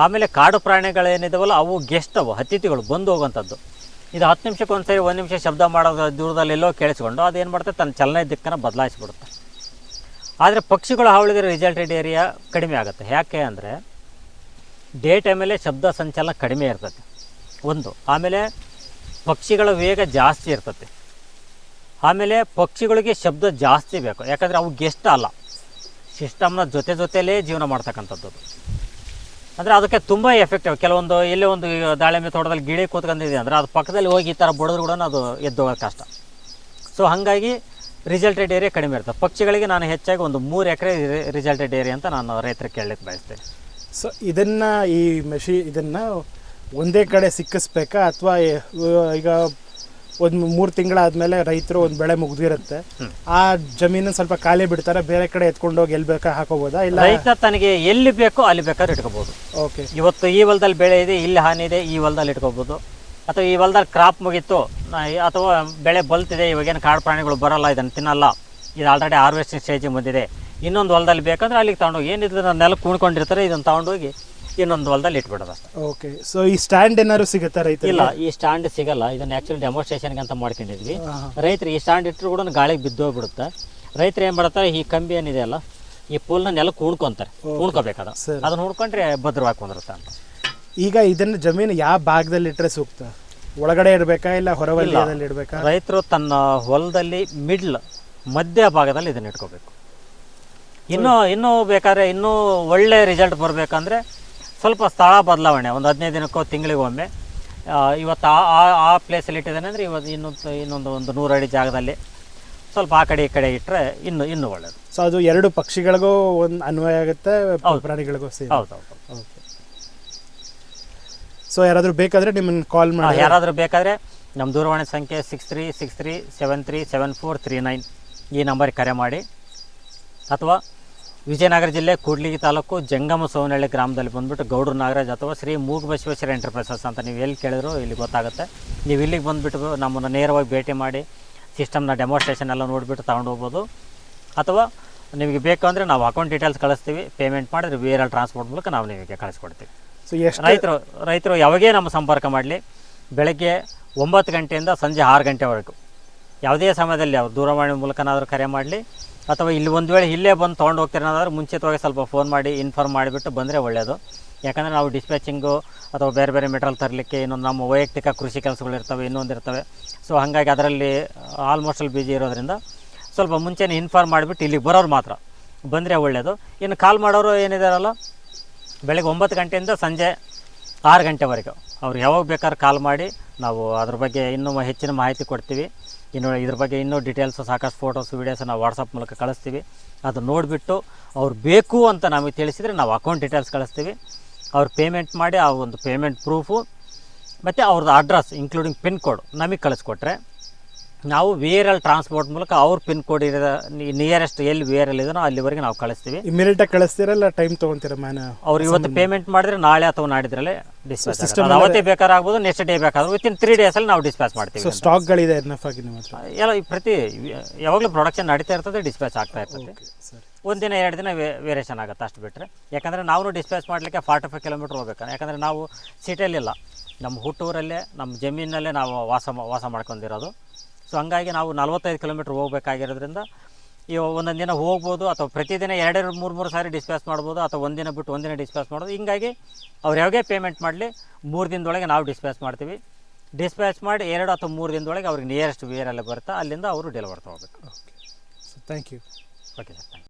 ಆಮೇಲೆ ಕಾಡು ಪ್ರಾಣಿಗಳೇನಿದಾವಲ್ಲ, ಅವು ಗೆಸ್ಟ್ ಅವು, ಅತಿಥಿಗಳು ಬಂದು ಹೋಗುವಂಥದ್ದು. ಇದು ಹತ್ತು ನಿಮಿಷಕ್ಕೆ ಒಂದು ಸರಿ ಒಂದು ನಿಮಿಷ ಶಬ್ದ ಮಾಡೋದು ದೂರದಲ್ಲಿ ಎಲ್ಲೋ ಕೇಳಿಸ್ಕೊಂಡು ಅದೇನು ಮಾಡುತ್ತೆ ತನ್ನ ಚಲನೆ ದಿಕ್ಕನ್ನು ಬದಲಾಯಿಸ್ಬಿಡುತ್ತೆ. ಆದರೆ ಪಕ್ಷಿಗಳು ಹಾವಳಿದ್ರೆ ರಿಸಲ್ಟೆಡ್ ಏರಿಯಾ ಕಡಿಮೆ ಆಗುತ್ತೆ. ಯಾಕೆ ಅಂದರೆ ಡೇ ಟೈಮಲ್ಲೇ ಶಬ್ದ ಸಂಚಲನ ಕಡಿಮೆ ಇರ್ತದೆ. ಒಂದು, ಆಮೇಲೆ ಪಕ್ಷಿಗಳ ವೇಗ ಜಾಸ್ತಿ ಇರ್ತದೆ. ಆಮೇಲೆ ಪಕ್ಷಿಗಳಿಗೆ ಶಬ್ದ ಜಾಸ್ತಿ ಬೇಕು. ಯಾಕಂದರೆ ಅವು ಗೆಸ್ಟ್ ಅಲ್ಲ. ಸಿಸ್ಟಮ್ನ ಜೊತೆ ಜೊತೆಯಲ್ಲೇ ಜೀವನ ಮಾಡ್ತಕ್ಕಂಥದ್ದು. ಅದು. ಅಂದರೆ ಅದಕ್ಕೆ ತುಂಬ ಎಫೆಕ್ಟಿವ್ ಕೆಲವೊಂದು, ಎಲ್ಲೇ ಒಂದು ದಾಳಿಂಬೆ ತೋಟದಲ್ಲಿ ಗಿಳಿ ಕೂತ್ಕೊಂಡಿದೆ ಅಂದರೆ ಅದು ಪಕ್ಕದಲ್ಲಿ ಹೋಗಿ ಈ ಥರ ಬಡಿದ್ರು ಕೂಡ ಅದು ಎದ್ದೋಗೋದು ಕಷ್ಟ. ಸೊ ಹಾಗಾಗಿ ರಿಸಲ್ಟೆಡ್ ಏರಿಯಾ ಕಡಿಮೆ ಇರ್ತದೆ ಪಕ್ಷಿಗಳಿಗೆ ನಾನು ಹೆಚ್ಚಾಗಿ ಒಂದು ಮೂರು ಎಕರೆ ರಿಸಲ್ಟೆಡ್ ಏರಿಯಾ ಅಂತ ನಾನು ರೈತರಿಗೆ ಕೇಳಲಿಕ್ಕೆ ಬಯಸ್ತೇನೆ. ಸೊ ಇದನ್ನು ಈ ಮೆಷಿ ಇದನ್ನು ಒಂದೇ ಕಡೆ ಸಿಕ್ಕಿಸ್ಬೇಕಾ ಅಥವಾ ಈಗ ಒಂದು ಮೂರು ತಿಂಗಳಾದ್ಮೇಲೆ ರೈತರು ಒಂದು ಬೆಳೆ ಮುಗಿದಿರುತ್ತೆ. ಆ ಜಮೀನು ಸ್ವಲ್ಪ ಖಾಲಿ ಬಿಡ್ತಾರೆ ಬೇರೆ ಕಡೆ ಎತ್ಕೊಂಡು ಹೋಗಿ ಎಲ್ಲಿ ಬೇಕಾ ಹಾಕೋಬೋದಾ? ಇಲ್ಲ ರೈತ ತನಗೆ ಎಲ್ಲಿ ಬೇಕೋ ಅಲ್ಲಿ ಬೇಕಾದ್ರೆ ಇಟ್ಕೋಬಹುದು ಓಕೆ ಇವತ್ತು ಈ ಹೊಲದಲ್ಲಿ ಬೆಳೆ ಇದೆ ಇಲ್ಲಿ ಹಾನಿ ಇದೆ ಈ ಹೊಲದಲ್ಲಿ ಇಟ್ಕೋಬಹುದು ಅಥವಾ ಈ ಹೊಲದಲ್ಲಿ ಕ್ರಾಪ್ ಮುಗೀತು ಅಥವಾ ಬೆಳೆ ಬಲ್ತಿದೆ ಇವಾಗೇನು ಕಾಡು ಪ್ರಾಣಿಗಳು ಬರಲ್ಲ ಇದನ್ನು ತಿನ್ನಲ್ಲ. ಇದು ಆಲ್ರೆಡಿ ಹಾರ್ವೆಸ್ಟಿಂಗ್ ಸ್ಟೇಜಿಗೆ ಬಂದಿದೆ. ಇನ್ನೊಂದು ಹೊಲದಲ್ಲಿ ಬೇಕಂದ್ರೆ ಅಲ್ಲಿಗೆ ತಗೊಂಡೋಗಿ ಏನಿದ್ರೆ ನೆಲಕ್ಕೆ ಕೂಣ್ಕೊಂಡಿರ್ತಾರೆ ಇದನ್ನು ತಗೊಂಡೋಗಿ ಇನ್ನೊಂದು ಹೊಲದಲ್ಲಿ ಇಟ್ಬಿಡೋದು ಅಷ್ಟೇ. ಓಕೆ ಸೊ ಈ ಸ್ಟ್ಯಾಂಡ್ ಏನಾದ್ರು ಸಿಗುತ್ತಾ ರೈತ ಇಲ್ಲ ಈ ಸ್ಟ್ಯಾಂಡ್ ಸಿಗಲ್ಲ. ಇದನ್ನ ಆ್ಯಕ್ಚುಲಿ ಡೆಮೋಸ್ಟ್ರೇಷನ್ಗೆ ಅಂತ ಮಾಡ್ಕೊಂಡಿದ್ವಿ. ರೈತರು ಈ ಸ್ಟ್ಯಾಂಡ್ ಇಟ್ಟರು ಕೂಡ ಗಾಳಿಗೆ ಬಿದ್ದೋಗ್ಬಿಡುತ್ತೆ. ರೈತರು ಏನು ಮಾಡ್ತಾರೆ ಈ ಕಂಬಿ ಏನಿದೆ ಅಲ್ಲ ಈ ಪೂಲ್ನ ನೆಲಕ್ಕೆ ಉಣ್ಕೊಂತಾರೆ ಉಣ್ಕೋಬೇಕಾದ. ಅದನ್ನ. ಉಣ್ಕೊಂಡ್ರೆ ಭದ್ರವಾಗಿ ಕುಂದಿರುತ್ತೆ ಅಂತ. ಈಗ ಇದನ್ನ ಜಮೀನು ಯಾವ ಭಾಗದಲ್ಲಿ ಇಟ್ಟರೆ ಸೂಕ್ತ? ಒಳಗಡೆ ಇಡಬೇಕಾ ಇಲ್ಲ ಹೊರವಲಯದಲ್ಲಿ ಇಡಬೇಕಾ? ರೈತರು ತನ್ನ ಹೊಲದಲ್ಲಿ ಮಿಡ್ಲ್ ಮಧ್ಯ ಭಾಗದಲ್ಲಿ ಇದನ್ನ ಇಟ್ಕೋಬೇಕು. ಇನ್ನೂ ಇನ್ನೂ ಬೇಕಾದ್ರೆ ಇನ್ನೂ ಒಳ್ಳೆ ರಿಸಲ್ಟ್ ಬರಬೇಕಂದ್ರೆ ಸ್ವಲ್ಪ ಸ್ಥಳ ಬದಲಾವಣೆ ಒಂದು ಹದಿನೈದು ದಿನಕ್ಕೋ ತಿಂಗಳಿಗೊಮ್ಮೆ. ಇವತ್ತು ಆ ಆ- ಆ ಪ್ಲೇಸಲ್ಲಿ ಇಟ್ಟಿದ್ದಾನೆ ಅಂದರೆ ಇವತ್ತು ಇನ್ನೊಂದು ಇನ್ನೊಂದು ಒಂದು ನೂರಡಿ ಅಡಿ ಜಾಗದಲ್ಲಿ ಸ್ವಲ್ಪ ಆ ಕಡೆ ಈ ಕಡೆ ಇಟ್ಟರೆ ಇನ್ನು ಇನ್ನೂ ಒಳ್ಳೆಯದು ಸೊ ಅದು ಎರಡು ಪಕ್ಷಿಗಳಿಗೂ ಒಂದು ಅನ್ವಯ ಆಗುತ್ತೆ. ಪ್ರಾಣಿಗಳಿಗೂ ಸೇರಿ. ಹೌದು ಹೌದು ಓಕೆ ಸೊ ಯಾರಾದರೂ ಬೇಕಾದರೆ ನಿಮ್ಮನ್ನು ಕಾಲ್ ಮಾಡಿ. ಯಾರಾದರೂ ಬೇಕಾದರೆ ನಮ್ಮ ದೂರವಾಣಿ ಸಂಖ್ಯೆ six three six three seven three seven four three nine ಈ ನಂಬರ್ಗೆ ಕರೆ ಮಾಡಿ. ಅಥವಾ ವಿಜಯನಗರ ಜಿಲ್ಲೆ ಕೂಡ್ಲಿಗಿ ತಾಲೂಕು ಜಂಗಮ ಸೋನಹಳ್ಳಿ ಗ್ರಾಮದಲ್ಲಿ ಬಂದ್ಬಿಟ್ಟು ಗೌಡ್ರ ನಾಗರಾಜ್ ಅಥವಾ ಶ್ರೀ ಮೂಗ ಬಸವೇಶ್ವರ ಎಂಟರ್ಪ್ರೈಸಸ್ ಅಂತ ನೀವು ಎಲ್ಲಿ ಕೇಳಿದ್ರು ಇಲ್ಲಿ ಗೊತ್ತಾಗುತ್ತೆ. ನೀವು ಇಲ್ಲಿಗೆ ಬಂದುಬಿಟ್ಟು ನಮ್ಮನ್ನು ನೇರವಾಗಿ ಭೇಟಿ ಮಾಡಿ ಸಿಸ್ಟಮ್ನ ಡೆಮೋಸ್ಟ್ರೇಷನ್ ಎಲ್ಲ ನೋಡಿಬಿಟ್ಟು ತಗೊಂಡು ಹೋಗ್ಬೋದು. ಅಥವಾ ನಿಮಗೆ ಬೇಕು ಅಂದರೆ ನಾವು ಅಕೌಂಟ್ ಡೀಟೇಲ್ಸ್ ಕಳಿಸ್ತೀವಿ ಪೇಮೆಂಟ್ ಮಾಡಿದ್ರೆ ಬೇರೆ ಟ್ರಾನ್ಸ್ಪೋರ್ಟ್ ಮೂಲಕ ನಾವು ನಿಮಗೆ ಕಳಿಸ್ಕೊಡ್ತೀವಿ. ಸೊ ಎಷ್ಟು ರೈತರು ರೈತರು ಯಾವಾಗೇ ನಮ್ಮ ಸಂಪರ್ಕ ಮಾಡಲಿ ಬೆಳಗ್ಗೆ ಒಂಬತ್ತು ಗಂಟೆಯಿಂದ ಸಂಜೆ ಆರು ಗಂಟೆವರೆಗೂ. ಯಾವುದೇ ಸಮಯದಲ್ಲಿ ಅವ್ರು ದೂರವಾಣಿ ಮೂಲಕನಾದರೂ ಕರೆ ಮಾಡಲಿ ಅಥವಾ ಇಲ್ಲಿ ಒಂದು ವೇಳೆ ಇಲ್ಲೇ ಬಂದು ತೊಗೊಂಡು ಹೋಗ್ತೀರನ್ನಾದ್ರೂ ಮುಂಚಿತವಾಗಿ ಸ್ವಲ್ಪ ಫೋನ್ ಮಾಡಿ ಇನ್ಫಾರ್ಮ್ ಮಾಡಿಬಿಟ್ಟು ಬಂದರೆ ಒಳ್ಳೆಯದು ಯಾಕಂದರೆ ನಾವು ಡಿಸ್ಪ್ಯಾಚಿಂಗು ಅಥವಾ ಬೇರೆ ಬೇರೆ ಮೆಟ್ರಲ್ ತರಲಿಕ್ಕೆ ಇನ್ನೊಂದು ನಮ್ಮ ವೈಯಕ್ತಿಕ ಕೃಷಿ ಕೆಲಸಗಳು ಇರ್ತವೆ, ಇನ್ನೊಂದು ಇರ್ತವೆ. ಸೊ ಹಾಗಾಗಿ ಅದರಲ್ಲಿ ಆಲ್ಮೋಸ್ಟ್ ಅಲ್ಲಿ ಬಿಜಿ ಇರೋದ್ರಿಂದ ಸ್ವಲ್ಪ ಮುಂಚೆನೇ ಇನ್ಫಾರ್ಮ್ ಮಾಡಿಬಿಟ್ಟು ಇಲ್ಲಿಗೆ ಬರೋರು ಮಾತ್ರ. ಬಂದರೆ ಒಳ್ಳೆಯದು ಇನ್ನು ಕಾಲ್ ಮಾಡೋರು ಏನಿದಾರಲ್ಲ, ಬೆಳಗ್ಗೆ ಒಂಬತ್ತು ಗಂಟೆಯಿಂದ ಸಂಜೆ ಆರು ಗಂಟೆವರೆಗೂ. ಅವ್ರು ಯಾವಾಗ ಬೇಕಾದ್ರೂ ಕಾಲ್ ಮಾಡಿ, ನಾವು ಅದ್ರ ಬಗ್ಗೆ ಇನ್ನೂ ಹೆಚ್ಚಿನ ಮಾಹಿತಿ ಕೊಡ್ತೀವಿ. ಇನ್ನು ಇದ್ರ ಬಗ್ಗೆ ಇನ್ನೂ ಡೀಟೇಲ್ಸ್ ಸಾಕಷ್ಟು ಫೋಟೋಸ್ ವೀಡಿಯೋಸ್ ನಾವು ವಾಟ್ಸಪ್ ಮೂಲಕ ಕಳಿಸ್ತೀವಿ. ಅದು ನೋಡಿಬಿಟ್ಟು ಅವ್ರು ಬೇಕು ಅಂತ ನಮಗೆ ತಿಳಿಸಿದರೆ ನಾವು ಅಕೌಂಟ್ ಡೀಟೇಲ್ಸ್ ಕಳಿಸ್ತೀವಿ. ಅವ್ರು ಪೇಮೆಂಟ್ ಮಾಡಿ ಆ ಒಂದು ಪೇಮೆಂಟ್ ಪ್ರೂಫು ಮತ್ತು ಅವ್ರದ್ದು ಅಡ್ರೆಸ್ ಇನ್ಕ್ಲೂಡಿಂಗ್ ಪಿನ್ ಕೋಡ್ ನಮಗೆ ಕಳಿಸ್ಕೊಟ್ರೆ. ನಾವು ವೇರಲ್ ಟ್ರಾನ್ಸ್ಪೋರ್ಟ್ ಮೂಲಕ ಅವ್ರ ಪಿನ್ ಕೋಡ್ ಇರೋ ನಿಯರೆಸ್ಟ್ ಎಲ್ಲಿ ವೇರಲ್ ಇದೋ ಅಲ್ಲಿವರೆಗೆ ನಾವು ಕಳಿಸ್ತೀವಿ. ಇಮಿಡಿಯೇಟ್ ಆಗಿ ಇಲ್ಲ ಟೈಮ್ ತಗೊಂತೀರ ಮ್ಯಾನ್ ಅವ್ರು ಇವತ್ತು ಪೇಮೆಂಟ್ ಮಾಡಿದ್ರೆ ನಾಳೆ ಅಥವಾ ನಾಡಿದ್ರಲ್ಲೇ ಡಿಸ್ಪ್ಯಾಚ್ ಸಿಸ್ಟಮ್ ಅವತ್ತೇ ಬೇಕಾಗ್ಬೋದು ಆಗ್ಬೋದು ನೆಕ್ಸ್ಟ್ ಡೇ ಬೇಕಾದ್ರೆ ವಿತಿನ್ ತ್ರೀ ಡೇಸಲ್ಲಿ ನಾವು ಡಿಸ್ಪ್ಯಾಚ್ ಮಾಡ್ತೀವಿ ಸೊ ಸ್ಟಾಕ್ಗಳಿದೆ ಎನ್ಎಫ್ ಆಗಿ ನಿಮ್ಮ ಹತ್ರ? ಎಲ್ಲ ಈ ಪ್ರತಿ ಯಾವಾಗಲೂ ಪ್ರೊಡಕ್ಷನ್ ನಡೀತಾ ಇರ್ತದೆ ಡಿಸ್ಪ್ಯಾಚ್ ಆಗ್ತಾ ಇರ್ತದೆ. ಒಂದಿನ ಎರಡು ದಿನ ವೇರಿಯೇಷನ್ ಆಗುತ್ತೆ ಅಷ್ಟು ಬಿಟ್ಟರೆ ಯಾಕಂದರೆ ನಾವು ಡಿಸ್ಪ್ಯಾಚ್ ಮಾಡಲಿಕ್ಕೆ ಫಾರ್ಟಿ ಫೈವ್ ಕಿಲೋಮೀಟ್ರ್ ಹೋಗ್ಬೇಕು. ಯಾಕಂದರೆ ನಾವು ಸಿಟಿಯಲ್ಲಿಲ್ಲ ನಮ್ಮ ಹುಟ್ಟೂರಲ್ಲೇ ನಮ್ಮ ಜಮೀನಲ್ಲೇ ನಾವು ವಾಸ ವಾಸ ಮಾಡ್ಕೊಂಡಿರೋದು. ಸೊ ಹಂಗಾಗಿ ನಾವು ನಲ್ವತ್ತೈದು ಕಿಲೋಮೀಟ್ರ್ ಹೋಗಬೇಕಾಗಿರೋದ್ರಿಂದ ಈ ಒಂದೊಂದು ದಿನ ಹೋಗ್ಬೋದು ಅಥವಾ ಪ್ರತಿದಿನ ಎರಡೆರಡು ಮೂರು ಮೂರು ಸಾರಿ ಡಿಸ್ಪ್ಯಾಸ್ ಮಾಡ್ಬೋದು ಅಥವಾ ಒಂದಿನ ಬಿಟ್ಟು ಒಂದಿನ ಡಿಸ್ಪ್ಯಾಸ್ ಮಾಡೋದು. ಹಿಂಗಾಗಿ ಅವ್ರು ಯಾವಾಗೇ ಪೇಮೆಂಟ್ ಮಾಡಲಿ? ಮೂರು ದಿನದೊಳಗೆ ನಾವು ಡಿಸ್ಪ್ಯಾಸ್ ಮಾಡ್ತೀವಿ. ಡಿಸ್ಪ್ಯಾಚ್ ಮಾಡಿ ಎರಡು ಅಥವಾ ಮೂರು ದಿನದೊಳಗೆ ಅವ್ರಿಗೆ ನಿಯರೆಸ್ಟ್ ವೇರಲ್ಲಿ ಬರುತ್ತೆ? ಅಲ್ಲಿಂದ ಅವರು ಡೆಲಿವರ್ ತೊಗೋಬೇಕು. Okay so thank you okay sir